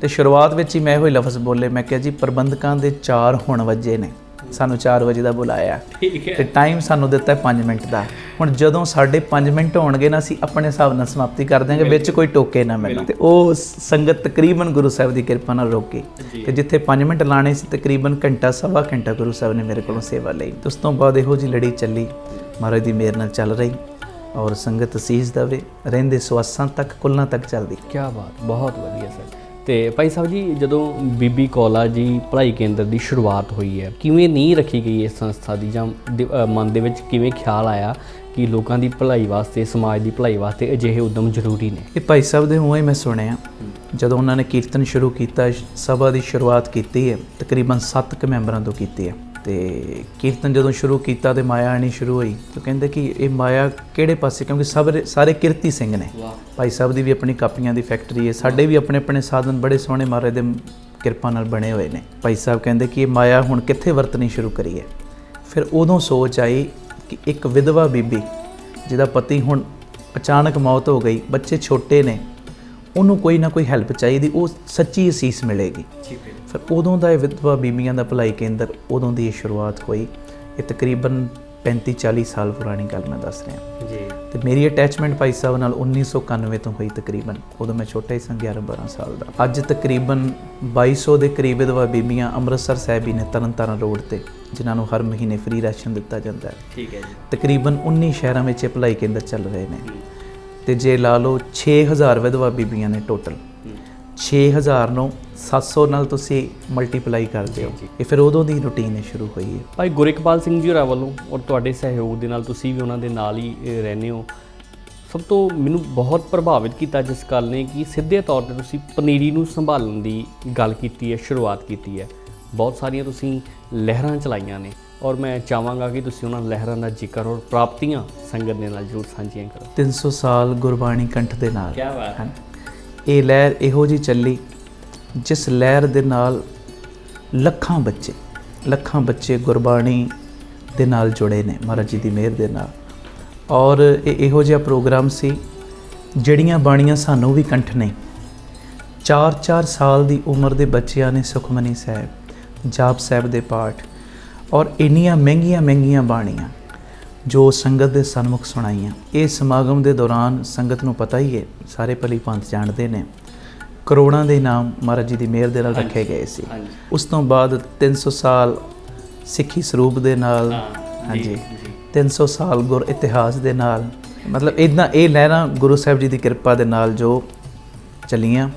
ਤੇ ਸ਼ੁਰੂਆਤ ਵਿੱਚ ਹੀ ਮੈਂ ਇਹੋ ਹੀ ਲਫ਼ਜ਼ ਬੋਲੇ ਮੈਂ ਕਿਹਾ ਜੀ ਪ੍ਰਬੰਧਕਾਂ ਦੇ 4 ਹੁਣ ਵੱਜੇ ਨੇ। ਸਾਨੂੰ 4 ਵਜੇ ਦਾ ਬੁਲਾਇਆ। ਠੀਕ ਤੇ ਟਾਈਮ ਸਾਨੂੰ ਦਿੱਤਾ ਹੈ 5 ਮਿੰਟ ਦਾ। ਹੁਣ ਜਦੋਂ ਸਾਡੇ 5 ਮਿੰਟ ਹੋਣਗੇ ਨਾ ਅਸੀਂ ਆਪਣੇ ਹਿਸਾਬ ਨਾਲ ਸਮਾਪਤੀ ਕਰ ਦਿਆਂਗੇ ਵਿੱਚ ਕੋਈ ਟੋਕੇ ਨਾ ਮੈਨੂੰ ਤੇ ਉਹ ਸੰਗਤ ਤਕਰੀਬਨ ਗੁਰੂ ਸਾਹਿਬ ਦੀ ਕਿਰਪਾ ਨਾਲ ਰੋਕੀ। ਤੇ ਜਿੱਥੇ 5 ਮਿੰਟ ਲਾਣੇ ਸੀ ਤਕਰੀਬਨ ਘੰਟਾ ਸਵਾ ਘੰਟਾ ਗੁਰੂ ਸਾਹਿਬ ਨੇ ਮੇਰੇ ਕੋਲੋਂ ਸੇਵਾ ਲਈ। ਉਸ ਤੋਂ ਬਾਅਦ ਇਹੋ ਜੀ ਲੜੀ ਚੱਲੀ। ਮਹਾਰਾਜ ਦੀ ਮਿਹਰ ਨਾਲ ਚੱਲ ਰਹੀ। ਔਰ ਸੰਗਤ ਅਸੀਸ ਦਵੇ ਰਹਿੰਦੇ ਸਵਾਸਾਂ ਤੱਕ ਕੁੱਲਾਂ ਤੱਕ ਚੱਲਦੀ। ਕੀ ਬਾਤ ਬਹੁਤ ਵਧੀਆ ਸਰ। ਤੇ ਭਾਈ ਸਾਹਿਬ ਜੀ ਜਦੋਂ ਬੀਬੀ ਕੌਲਾ ਜੀ ਭਲਾਈ ਕੇਂਦਰ ਦੀ ਸ਼ੁਰੂਆਤ ਹੋਈ ਹੈ ਕਿਵੇਂ ਨੀਂਹ ਰੱਖੀ ਗਈ ਇਸ ਸੰਸਥਾ ਦੀ? ਜਾਂ ਮਨ ਦੇ ਵਿੱਚ ਕਿਵੇਂ ਖਿਆਲ ਆਇਆ ਕਿ ਲੋਕਾਂ ਦੀ ਭਲਾਈ ਵਾਸਤੇ ਸਮਾਜ ਦੀ ਭਲਾਈ ਵਾਸਤੇ ਅਜਿਹੇ ਉਦਮ ਜ਼ਰੂਰੀ ਨੇ? ਇਹ ਭਾਈ ਸਾਹਿਬ ਦੇ ਮੂੰਹੋਂ ਹੀ ਮੈਂ ਸੁਣਿਆ ਜਦੋਂ ਉਹਨਾਂ ਨੇ ਕੀਰਤਨ ਸ਼ੁਰੂ ਕੀਤਾ ਸਭਾ ਦੀ ਸ਼ੁਰੂਆਤ ਕੀਤੀ ਹੈ ਤਕਰੀਬਨ 7 ਕੁ ਮੈਂਬਰਾਂ ਤੋਂ ਕੀਤੀ ਹੈ। ਤੇ ਕੀਰਤਨ ਜਦੋਂ ਸ਼ੁਰੂ ਕੀਤਾ ਤੇ ਮਾਇਆ ਆਣੀ ਸ਼ੁਰੂ ਹੋਈ ਤਾਂ ਕਹਿੰਦੇ ਕਿ ਇਹ ਮਾਇਆ ਕਿਹੜੇ ਪਾਸੇ? ਕਿਉਂਕਿ ਸਭ ਸਾਰੇ ਕਿਰਤੀ ਸਿੰਘ ਨੇ। ਭਾਈ ਸਾਹਿਬ ਦੀ ਵੀ ਆਪਣੀ ਕਾਪੀਆਂ ਦੀ ਫੈਕਟਰੀ ਹੈ। ਸਾਡੇ ਵੀ ਆਪਣੇ ਆਪਣੇ ਸਾਧਨ ਬੜੇ ਸੋਹਣੇ ਮਹਾਰਾਜ ਦੇ ਕਿਰਪਾ ਨਾਲ ਬਣੇ ਹੋਏ ਨੇ। ਭਾਈ ਸਾਹਿਬ ਕਹਿੰਦੇ ਕਿ ਇਹ ਮਾਇਆ ਹੁਣ ਕਿੱਥੇ ਵਰਤਣੀ ਸ਼ੁਰੂ ਕਰੀਏ ਫਿਰ ਉਦੋਂ ਸੋਚ ਆਈ ਕਿ ਇੱਕ ਵਿਧਵਾ ਬੀਬੀ ਜਿਹਦਾ ਪਤੀ ਹੁਣ ਅਚਾਨਕ ਮੌਤ ਹੋ ਗਈ ਬੱਚੇ ਛੋਟੇ ਨੇ ਉਹਨੂੰ ਕੋਈ ਨਾ ਕੋਈ ਹੈਲਪ ਚਾਹੀਦੀ ਉਹ ਸੱਚੀ ਅਸੀਸ ਮਿਲੇਗੀ। ਫਿਰ ਉਦੋਂ ਦਾ ਇਹ ਵਿਧਵਾ ਬੀਬੀਆਂ ਦਾ ਭਲਾਈ ਕੇਂਦਰ ਉਦੋਂ ਦੀ ਸ਼ੁਰੂਆਤ ਹੋਈ। ਇਹ ਤਕਰੀਬਨ 35 40 ਸਾਲ ਪੁਰਾਣੀ ਗੱਲ ਮੈਂ ਦੱਸ ਰਿਹਾ। ਜੀ। ਤੇ ਮੇਰੀ ਅਟੈਚਮੈਂਟ ਭਾਈ ਸਾਹਿਬ ਨਾਲ 1991 ਤੋਂ ਹੋਈ ਤਕਰੀਬਨ ਉਦੋਂ ਮੈਂ ਛੋਟਾ ਹੀ ਸਾਂ 11 12 ਸਾਲ ਦਾ। ਅੱਜ ਤਕਰੀਬਨ 2200 ਦੇ ਕਰੀਬ ਵਿਧਵਾ ਬੀਬੀਆਂ ਅੰਮ੍ਰਿਤਸਰ ਸਾਹਿਬ ਹੀ ਨੇ ਤਰਨਤਾਰਨ ਰੋਡ ਤੇ ਜਿਨ੍ਹਾਂ ਨੂੰ ਹਰ ਮਹੀਨੇ ਫ੍ਰੀ ਰਾਸ਼ਨ ਦਿੱਤਾ ਜਾਂਦਾ ਹੈ। ਠੀਕ ਹੈ ਜੀ। ਤਕਰੀਬਨ 19 ਸ਼ਹਿਰਾਂ ਵਿੱਚ ਇਹ ਭਲਾਈ ਕੇਂਦਰ ਚੱਲ ਰਹੇ ਨੇ। ਤੇ ਜੇ ਲਾ ਲਓ 6000 ਵਿਧਵਾ ਬੀਬੀਆਂ ਨੇ ਟੋਟਲ 6000 ਨੂੰ 700 ਨਾਲ ਤੁਸੀਂ ਮਲਟੀਪਲਾਈ ਕਰਦੇ ਹੋ ਇਹ ਫਿਰ ਉਦੋਂ ਦੀ ਰੁਟੀਨ ਸ਼ੁਰੂ ਹੋਈ ਹੈ। ਭਾਈ ਗੁਰਿਕਪਾਲ ਸਿੰਘ ਜੀ ਹੋਰਾਂ ਵੱਲੋਂ ਔਰ ਤੁਹਾਡੇ ਸਹਿਯੋਗ ਦੇ ਨਾਲ ਤੁਸੀਂ ਵੀ ਉਹਨਾਂ ਦੇ ਨਾਲ ਹੀ ਰਹਿੰਦੇ ਹੋ। ਸਭ ਤੋਂ ਮੈਨੂੰ ਬਹੁਤ ਪ੍ਰਭਾਵਿਤ ਕੀਤਾ ਜਿਸ ਗੱਲ ਨੇ ਕਿ ਸਿੱਧੇ ਤੌਰ ਤੇ ਤੁਸੀਂ ਪਨੀਰੀ ਨੂੰ ਸੰਭਾਲਣ ਦੀ ਗੱਲ ਕੀਤੀ ਹੈ ਸ਼ੁਰੂਆਤ ਕੀਤੀ ਹੈ। ਬਹੁਤ ਸਾਰੀਆਂ ਤੁਸੀਂ ਲਹਿਰਾਂ ਚਲਾਈਆਂ ਨੇ ਔਰ ਮੈਂ ਚਾਹਾਂਗਾ ਕਿ ਤੁਸੀਂ ਉਹਨਾਂ ਲਹਿਰਾਂ ਦਾ ਜ਼ਿਕਰ ਔਰ ਪ੍ਰਾਪਤੀਆਂ ਸੰਗਤ ਦੇ ਨਾਲ ਜ਼ਰੂਰ ਸਾਂਝੀਆਂ ਕਰੋ। 300 ਸਾਲ ਗੁਰਬਾਣੀ ਕੰਠ ਦੇ ਨਾਲ। ਕੀ ਬਾਤ ਹਨ ਇਹ ਲਹਿਰ ਇਹੋ ਜੀ ਚੱਲੀ ਜਿਸ ਲਹਿਰ ਦੇ ਨਾਲ ਲੱਖਾਂ ਬੱਚੇ ਲੱਖਾਂ ਬੱਚੇ ਗੁਰਬਾਣੀ ਦੇ ਨਾਲ ਜੁੜੇ ਨੇ, ਮਹਾਰਾਜ ਜੀ ਦੀ ਮਿਹਰ ਦੇ ਨਾਲ। ਔਰ ਇਹ ਇਹੋ ਜਿਹਾ ਪ੍ਰੋਗਰਾਮ ਸੀ ਜਿਹੜੀਆਂ ਬਾਣੀਆਂ ਸਾਨੂੰ ਵੀ ਕੰਠ ਨਹੀਂ 4-4 ਸਾਲ ਦੀ ਉਮਰ ਦੇ ਬੱਚਿਆਂ ਨੇ ਸੁਖਮਨੀ ਸਾਹਿਬ, ਜਾਪ ਸਾਹਿਬ ਦੇ ਪਾਠ ਔਰ ਇੰਨੀਆਂ ਮਹਿੰਗੀਆਂ ਮਹਿੰਗੀਆਂ ਬਾਣੀਆਂ ਜੋ ਸੰਗਤ ਦੇ ਸਨਮੁਖ ਸੁਣਾਈਆਂ। ਇਹ ਸਮਾਗਮ ਦੇ ਦੌਰਾਨ ਸੰਗਤ ਨੂੰ ਪਤਾ ਹੀ ਹੈ, ਸਾਰੇ ਭਲੀ ਪੰਥ ਜਾਣਦੇ ਨੇ। ਕਰੋੜਾਂ ਦੇ ਇਨਾਮ ਮਹਾਰਾਜ ਜੀ ਦੀ ਮਿਹਰ ਦੇ ਨਾਲ ਰੱਖੇ ਗਏ ਸੀ। ਉਸ ਤੋਂ ਬਾਅਦ 300 ਸਾਲ ਸਿੱਖੀ ਸਰੂਪ ਦੇ ਨਾਲ ਹਾਂਜੀ। 300 ਸਾਲ ਗੁਰ ਇਤਿਹਾਸ ਦੇ ਨਾਲ ਮਤਲਬ ਇਦਾਂ ਇਹ ਲਹਿਰਾਂ ਗੁਰੂ ਸਾਹਿਬ ਜੀ ਦੀ ਕਿਰਪਾ ਦੇ ਨਾਲ ਜੋ ਚੱਲੀਆਂ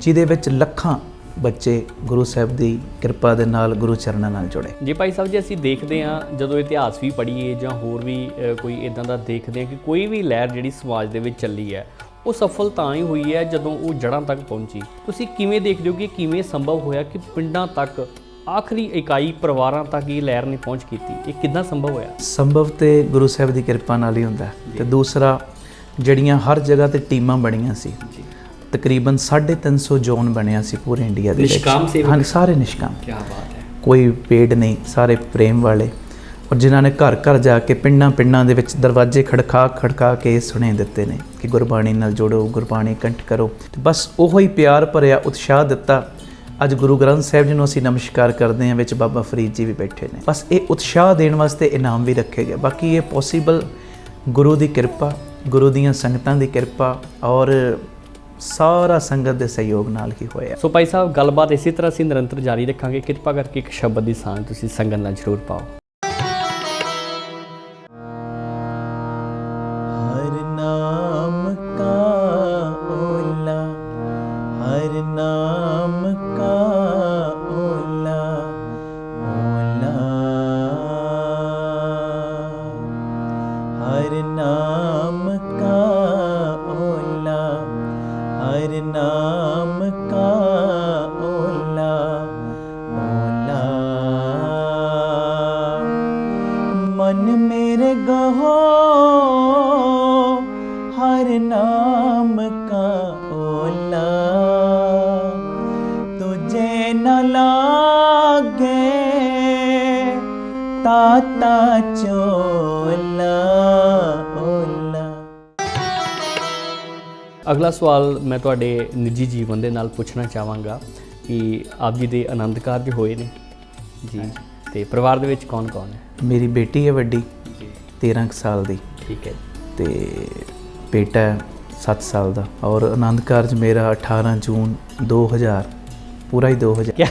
ਜਿਹਦੇ ਵਿੱਚ ਲੱਖਾਂ ਬੱਚੇ ਗੁਰੂ ਸਾਹਿਬ ਦੀ ਕਿਰਪਾ ਦੇ ਨਾਲ ਗੁਰੂ ਚਰਨਾਂ ਨਾਲ ਜੁੜੇ। ਜੀ ਭਾਈ ਸਾਹਿਬ ਜੀ ਅਸੀਂ ਦੇਖਦੇ ਹਾਂ ਜਦੋਂ ਇਤਿਹਾਸ ਵੀ ਪੜ੍ਹੀਏ ਜਾਂ ਹੋਰ ਵੀ ਕੋਈ ਇਦਾਂ ਦਾ ਦੇਖਦੇ ਹਾਂ ਕਿ ਕੋਈ ਵੀ ਲਹਿਰ ਜਿਹੜੀ ਸਮਾਜ ਦੇ ਵਿੱਚ ਚੱਲੀ ਹੈ ਉਹ ਸਫਲ ਤਾਂ ਹੀ ਹੋਈ ਹੈ ਜਦੋਂ ਉਹ ਜੜ੍ਹਾਂ ਤੱਕ ਪਹੁੰਚੀ। ਤੁਸੀਂ ਕਿਵੇਂ ਦੇਖਦੇ ਹੋ ਕਿ ਕਿਵੇਂ ਸੰਭਵ ਹੋਇਆ ਕਿ ਪਿੰਡਾਂ ਤੱਕ ਆਖਰੀ ਇਕਾਈ ਪਰਿਵਾਰਾਂ ਤੱਕ ਇਹ ਲਹਿਰ ਨੇ ਪਹੁੰਚ ਕੀਤੀ? ਇਹ ਕਿੱਦਾਂ ਸੰਭਵ ਹੋਇਆ? ਸੰਭਵ ਤੇ ਗੁਰੂ ਸਾਹਿਬ ਦੀ ਕਿਰਪਾ ਨਾਲ ਹੀ ਹੁੰਦਾ। ਤੇ ਦੂਸਰਾ ਜਿਹੜੀਆਂ ਹਰ ਜਗ੍ਹਾ ਤੇ ਟੀਮਾਂ ਬਣੀਆਂ ਸੀ ਜੀ। ਤਕਰੀਬਨ 350 ਜ਼ੋਨ ਬਣਿਆ ਸੀ ਪੂਰੇ ਇੰਡੀਆ ਦੇ ਵਿੱਚ। ਨਿਸ਼ਕਾਮ ਸੇਵਕ? ਹਾਂ ਸਾਰੇ ਨਿਸ਼ਕਾਮ। ਕੀ ਬਾਤ ਹੈ। ਕੋਈ ਪੇਡ ਨਹੀਂ ਸਾਰੇ ਪ੍ਰੇਮ ਵਾਲੇ। ਔਰ ਜਿਨ੍ਹਾਂ ਨੇ ਘਰ ਘਰ ਜਾ ਕੇ ਪਿੰਡਾਂ ਪਿੰਡਾਂ ਦੇ ਵਿੱਚ ਦਰਵਾਜ਼ੇ ਖੜਕਾ ਖੜਕਾ ਕੇ ਸੁਣੇ ਦਿੱਤੇ ਨੇ ਕਿ ਗੁਰਬਾਣੀ ਨਾਲ ਜੋੜੋ, ਗੁਰਬਾਣੀ ਕੰਠ ਕਰੋ। ਤੇ ਬਸ ਉਹੋ ਹੀ ਪਿਆਰ ਭਰਿਆ ਉਤਸ਼ਾਹ ਦਿੱਤਾ। ਅੱਜ ਗੁਰੂ ਗ੍ਰੰਥ ਸਾਹਿਬ ਜੀ ਨੂੰ ਅਸੀਂ ਨਮਸਕਾਰ ਕਰਦੇ ਹਾਂ, ਵਿੱਚ ਬਾਬਾ ਫਰੀਦ ਜੀ ਵੀ ਬੈਠੇ ਨੇ। ਬਸ ਇਹ ਉਤਸ਼ਾਹ ਦੇਣ ਵਾਸਤੇ ਇਨਾਮ ਵੀ ਰੱਖੇ ਗਏ। ਬਾਕੀ ਇਹ ਪੋਸੀਬਲ ਗੁਰੂ ਦੀ ਕਿਰਪਾ, ਗੁਰੂ ਦੀਆਂ ਸੰਗਤਾਂ ਦੀ ਕਿਰਪਾ ਔਰ ਸਾਰਾ ਸੰਗਤ ਦੇ ਸਹਿਯੋਗ ਨਾਲ ਹੀ ਹੋਇਆ। ਸੋ ਭਾਈ ਸਾਹਿਬ, ਗੱਲਬਾਤ ਇਸੇ ਤਰ੍ਹਾਂ ਅਸੀਂ ਨਿਰੰਤਰ ਜਾਰੀ ਰੱਖਾਂਗੇ। ਕਿਰਪਾ ਕਰਕੇ ਇੱਕ ਸ਼ਬਦ ਦੀ ਸਾਂਝ ਤੁਸੀਂ ਸੰਗਤ ਨਾਲ ਜ਼ਰੂਰ ਪਾਓ। ਲਾਗੇ ਤਾਤਾ ਚੋਲਾ ਓਲਾ ਅਗਲਾ ਸਵਾਲ ਮੈਂ ਤੁਹਾਡੇ ਨਿੱਜੀ ਜੀਵਨ ਦੇ ਨਾਲ ਪੁੱਛਣਾ ਚਾਹਾਂਗਾ ਕਿ ਆਪ ਜੀ ਦੇ ਆਨੰਦ ਕਾਰਜ ਹੋਏ ਨੇ? ਜੀ ਤੇ ਪਰਿਵਾਰ ਦੇ ਵਿੱਚ ਕੌਣ-ਕੌਣ ਹੈ? ਮੇਰੀ ਬੇਟੀ ਹੈ ਵੱਡੀ ਜੀ। 13 ਕੁ ਸਾਲ ਦੀ। ਠੀਕ ਹੈ ਤੇ ਬੇਟਾ ਹੈ 7 ਸਾਲ ਦਾ। ਔਰ ਆਨੰਦ ਕਾਰਜ ਮੇਰਾ 18 ਜੂਨ 2000 ਪੂਰਾ ਹੀ 2000 ਕਿਆ?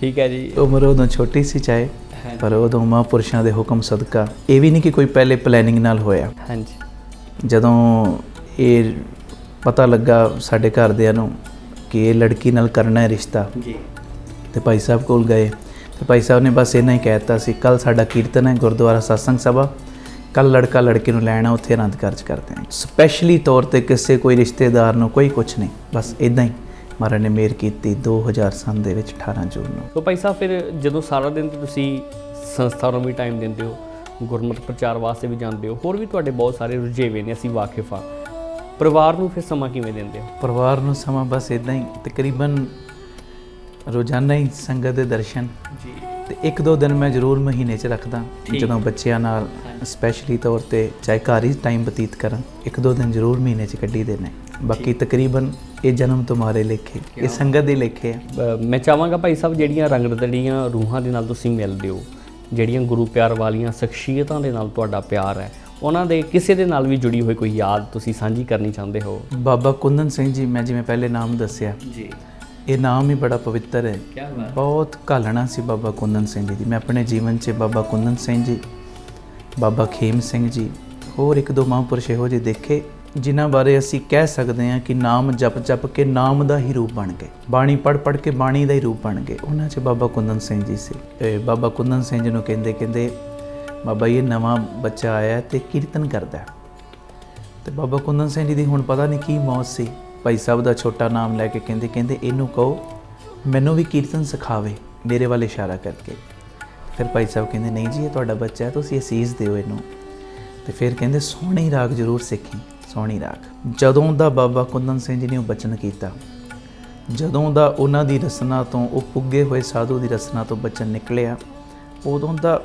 ਠੀਕ ਹੈ ਜੀ। ਉਮਰ ਉਦੋਂ ਛੋਟੀ ਸੀ ਚਾਹੇ ਪਰ ਉਦੋਂ ਮਹਾਂਪੁਰਸ਼ਾਂ ਦੇ ਹੁਕਮ ਸਦਕਾ ਇਹ ਵੀ ਨਹੀਂ ਕਿ ਕੋਈ ਪਹਿਲੇ ਪਲੈਨਿੰਗ ਨਾਲ ਹੋਇਆ। ਹਾਂਜੀ। ਜਦੋਂ ਇਹ ਪਤਾ ਲੱਗਾ ਸਾਡੇ ਘਰਦਿਆਂ ਨੂੰ ਕਿ ਇਹ ਲੜਕੀ ਨਾਲ ਕਰਨਾ ਹੈ ਰਿਸ਼ਤਾ ਜੀ। ਤੇ ਭਾਈ ਸਾਹਿਬ ਕੋਲ ਗਏ। ਤੇ ਭਾਈ ਸਾਹਿਬ ਨੇ ਬਸ ਇੰਨਾ ਹੀ ਕਹਿ ਦਿੱਤਾ ਸੀ ਕੱਲ ਸਾਡਾ ਕੀਰਤਨ ਹੈ ਗੁਰਦੁਆਰਾ satsang ਸਭਾ ਕੱਲ ਲੜਕਾ ਲੜਕੀ ਨੂੰ ਲੈਣਾ ਉੱਥੇ ਆਨੰਦ ਕਾਰਜ ਕਰਦੇ ਹਾਂ। ਸਪੈਸ਼ਲੀ ਤੌਰ ਤੇ ਕਿਸੇ ਕੋਈ ਰਿਸ਼ਤੇਦਾਰ ਨੂੰ ਕੋਈ ਕੁਝ ਨਹੀਂ ਬਸ ਇਦਾਂ ਹੀ। ਮਹਾਰਾਜ ਨੇ ਮੇਰ ਕੀਤੀ 2000 ਸੰਨ ਦੇ ਵਿੱਚ 18 ਜੂਨ ਨੂੰ। ਸੋ ਭਾਈ ਸਾਹਿਬ ਫਿਰ ਜਦੋਂ ਸਾਰਾ ਦਿਨ ਤੁਸੀਂ ਸੰਸਥਾ ਨੂੰ ਵੀ ਟਾਈਮ ਦਿੰਦੇ ਹੋ ਗੁਰਮਤਿ ਪ੍ਰਚਾਰ ਵਾਸਤੇ ਵੀ ਜਾਂਦੇ ਹੋ ਹੋਰ ਵੀ ਤੁਹਾਡੇ ਬਹੁਤ ਸਾਰੇ ਰੁਝੇਵੇ ਨੇ ਅਸੀਂ ਵਾਕਿਫ। ਹਾਂ ਪਰਿਵਾਰ ਨੂੰ ਫਿਰ ਸਮਾਂ ਕਿਵੇਂ ਦਿੰਦੇ ਹੋ? ਪਰਿਵਾਰ ਨੂੰ ਸਮਾਂ ਬਸ ਇਦਾਂ ਹੀ ਤਕਰੀਬਨ ਰੋਜ਼ਾਨਾ ਹੀ ਸੰਗਤ ਦੇ ਦਰਸ਼ਨ। ਜੀ। ਤੇ ਇੱਕ ਦੋ ਦਿਨ ਮੈਂ ਜ਼ਰੂਰ ਮਹੀਨੇ 'ਚ ਰੱਖਦਾ। ਜਦੋਂ ਬੱਚਿਆਂ ਨਾਲ ਸਪੈਸ਼ਲੀ ਤੌਰ ਤੇ ਚਾਹੇ ਘਰ ਹੀ ਟਾਈਮ ਬਤੀਤ ਕਰਾਂ ਇੱਕ ਦੋ ਦਿਨ ਜ਼ਰੂਰ ਮਹੀਨੇ 'ਚ ਕੱਢੀ ਦੇ ਨੇ। ਬਾਕੀ ਤਕਰੀਬਨ ਇਹ ਜਨਮ ਤੁਹਾਰੇ ਲੇਖੇ ਇਹ ਸੰਗਤ ਦੇ ਲੇਖੇ ਆ। ਮੈਂ ਚਾਹਾਂਗਾ ਭਾਈ ਸਾਹਿਬ ਜਿਹੜੀਆਂ ਰੰਗਦੜੀਆਂ ਰੂਹਾਂ ਦੇ ਨਾਲ ਤੁਸੀਂ ਮਿਲਦੇ ਹੋ ਜਿਹੜੀਆਂ ਗੁਰੂ ਪਿਆਰ ਵਾਲੀਆਂ ਸ਼ਖਸੀਅਤਾਂ ਦੇ ਨਾਲ ਤੁਹਾਡਾ ਪਿਆਰ ਹੈ ਉਹਨਾਂ ਦੇ ਕਿਸੇ ਦੇ ਨਾਲ ਵੀ ਜੁੜੀ ਹੋਈ ਕੋਈ ਯਾਦ ਤੁਸੀਂ ਸਾਂਝੀ ਕਰਨੀ ਚਾਹੁੰਦੇ ਹੋ? ਬਾਬਾ ਕੁੰਦਨ ਸਿੰਘ ਜੀ ਮੈਂ ਜਿਵੇਂ ਪਹਿਲੇ ਨਾਮ ਦੱਸਿਆ ਜੀ। ਇਹ ਨਾਮ ਹੀ ਬੜਾ ਪਵਿੱਤਰ ਹੈ। ਕੀ ਬਾਤ। ਬਹੁਤ ਘਾਲਣਾ ਸੀ ਬਾਬਾ ਕੁੰਦਨ ਸਿੰਘ ਜੀ ਦੀ। ਮੈਂ ਆਪਣੇ ਜੀਵਨ 'ਚ ਬਾਬਾ ਕੁੰਦਨ ਸਿੰਘ ਜੀ ਬਾਬਾ ਖੇਮ ਸਿੰਘ ਜੀ ਹੋਰ ਇੱਕ ਦੋ ਮਹਾਂਪੁਰਸ਼ ਇਹੋ ਜਿਹੇ ਦੇਖੇ ਜਿਨ੍ਹਾਂ ਬਾਰੇ ਅਸੀਂ ਕਹਿ ਸਕਦੇ ਹਾਂ ਕਿ ਨਾਮ ਜਪ ਜਪ ਕੇ ਨਾਮ ਦਾ ਹੀ ਰੂਪ ਬਣ ਗਏ। ਬਾਣੀ ਪੜ ਪੜ ਕੇ ਬਾਣੀ ਦਾ ਹੀ ਰੂਪ ਬਣ ਗਏ। ਉਹਨਾਂ 'ਚ ਬਾਬਾ ਕੁੰਦਨ ਸਿੰਘ ਜੀ ਸੀ। ਇਹ ਬਾਬਾ ਕੁੰਦਨ ਸਿੰਘ ਜੀ ਨੂੰ ਕਹਿੰਦੇ ਕਹਿੰਦੇ, ਬਾਬਾ ਇਹ ਨਵਾਂ ਬੱਚਾ ਆਇਆ ਹੈ ਤੇ ਕੀਰਤਨ ਕਰਦਾ ਹੈ। ਤੇ ਬਾਬਾ ਕੁੰਦਨ ਸਿੰਘ ਜੀ ਦੀ ਹੁਣ ਪਤਾ ਨਹੀਂ ਕੀ ਮੌਤ ਸੀ। ਭਾਈ ਸਾਹਿਬ ਦਾ ਛੋਟਾ ਨਾਮ ਲੈ ਕੇ ਕਹਿੰਦੇ ਕਹਿੰਦੇ, ਇਹਨੂੰ ਕਹੋ, ਮੈਨੂੰ ਵੀ ਕੀਰਤਨ ਸਿਖਾਵੇ, ਮੇਰੇ ਵੱਲ ਇਸ਼ਾਰਾ ਕਰਕੇ। ਫਿਰ ਭਾਈ ਸਾਹਿਬ ਕਹਿੰਦੇ, ਨਹੀਂ ਜੀ, ਇਹ ਤੁਹਾਡਾ ਬੱਚਾ ਹੈ, ਤੁਸੀਂ ਅਸੀਸ ਦਿਓ ਇਹਨੂੰ। ਤੇ ਫਿਰ ਕਹਿੰਦੇ, ਸੋਹਣੀ ਰਾਗ ਜ਼ਰੂਰ ਸਿੱਖੀ। ਸੋਹਣੀ ਰਾਗ ਜਦੋਂ ਦਾ ਬਾਬਾ ਕੁੰਦਨ ਸਿੰਘ ਜੀ ਨੇ ਉਹ ਬਚਨ ਕੀਤਾ ਜਦੋਂ ਦਾ ਉਹਨਾਂ ਦੀ ਰਸਨਾ ਤੋਂ ਉਹ ਪੁੱਗੇ ਹੋਏ ਸਾਧੂ ਦੀ ਰਸਨਾ ਤੋਂ ਬਚਨ ਨਿਕਲਿਆ ਉਦੋਂ ਦਾ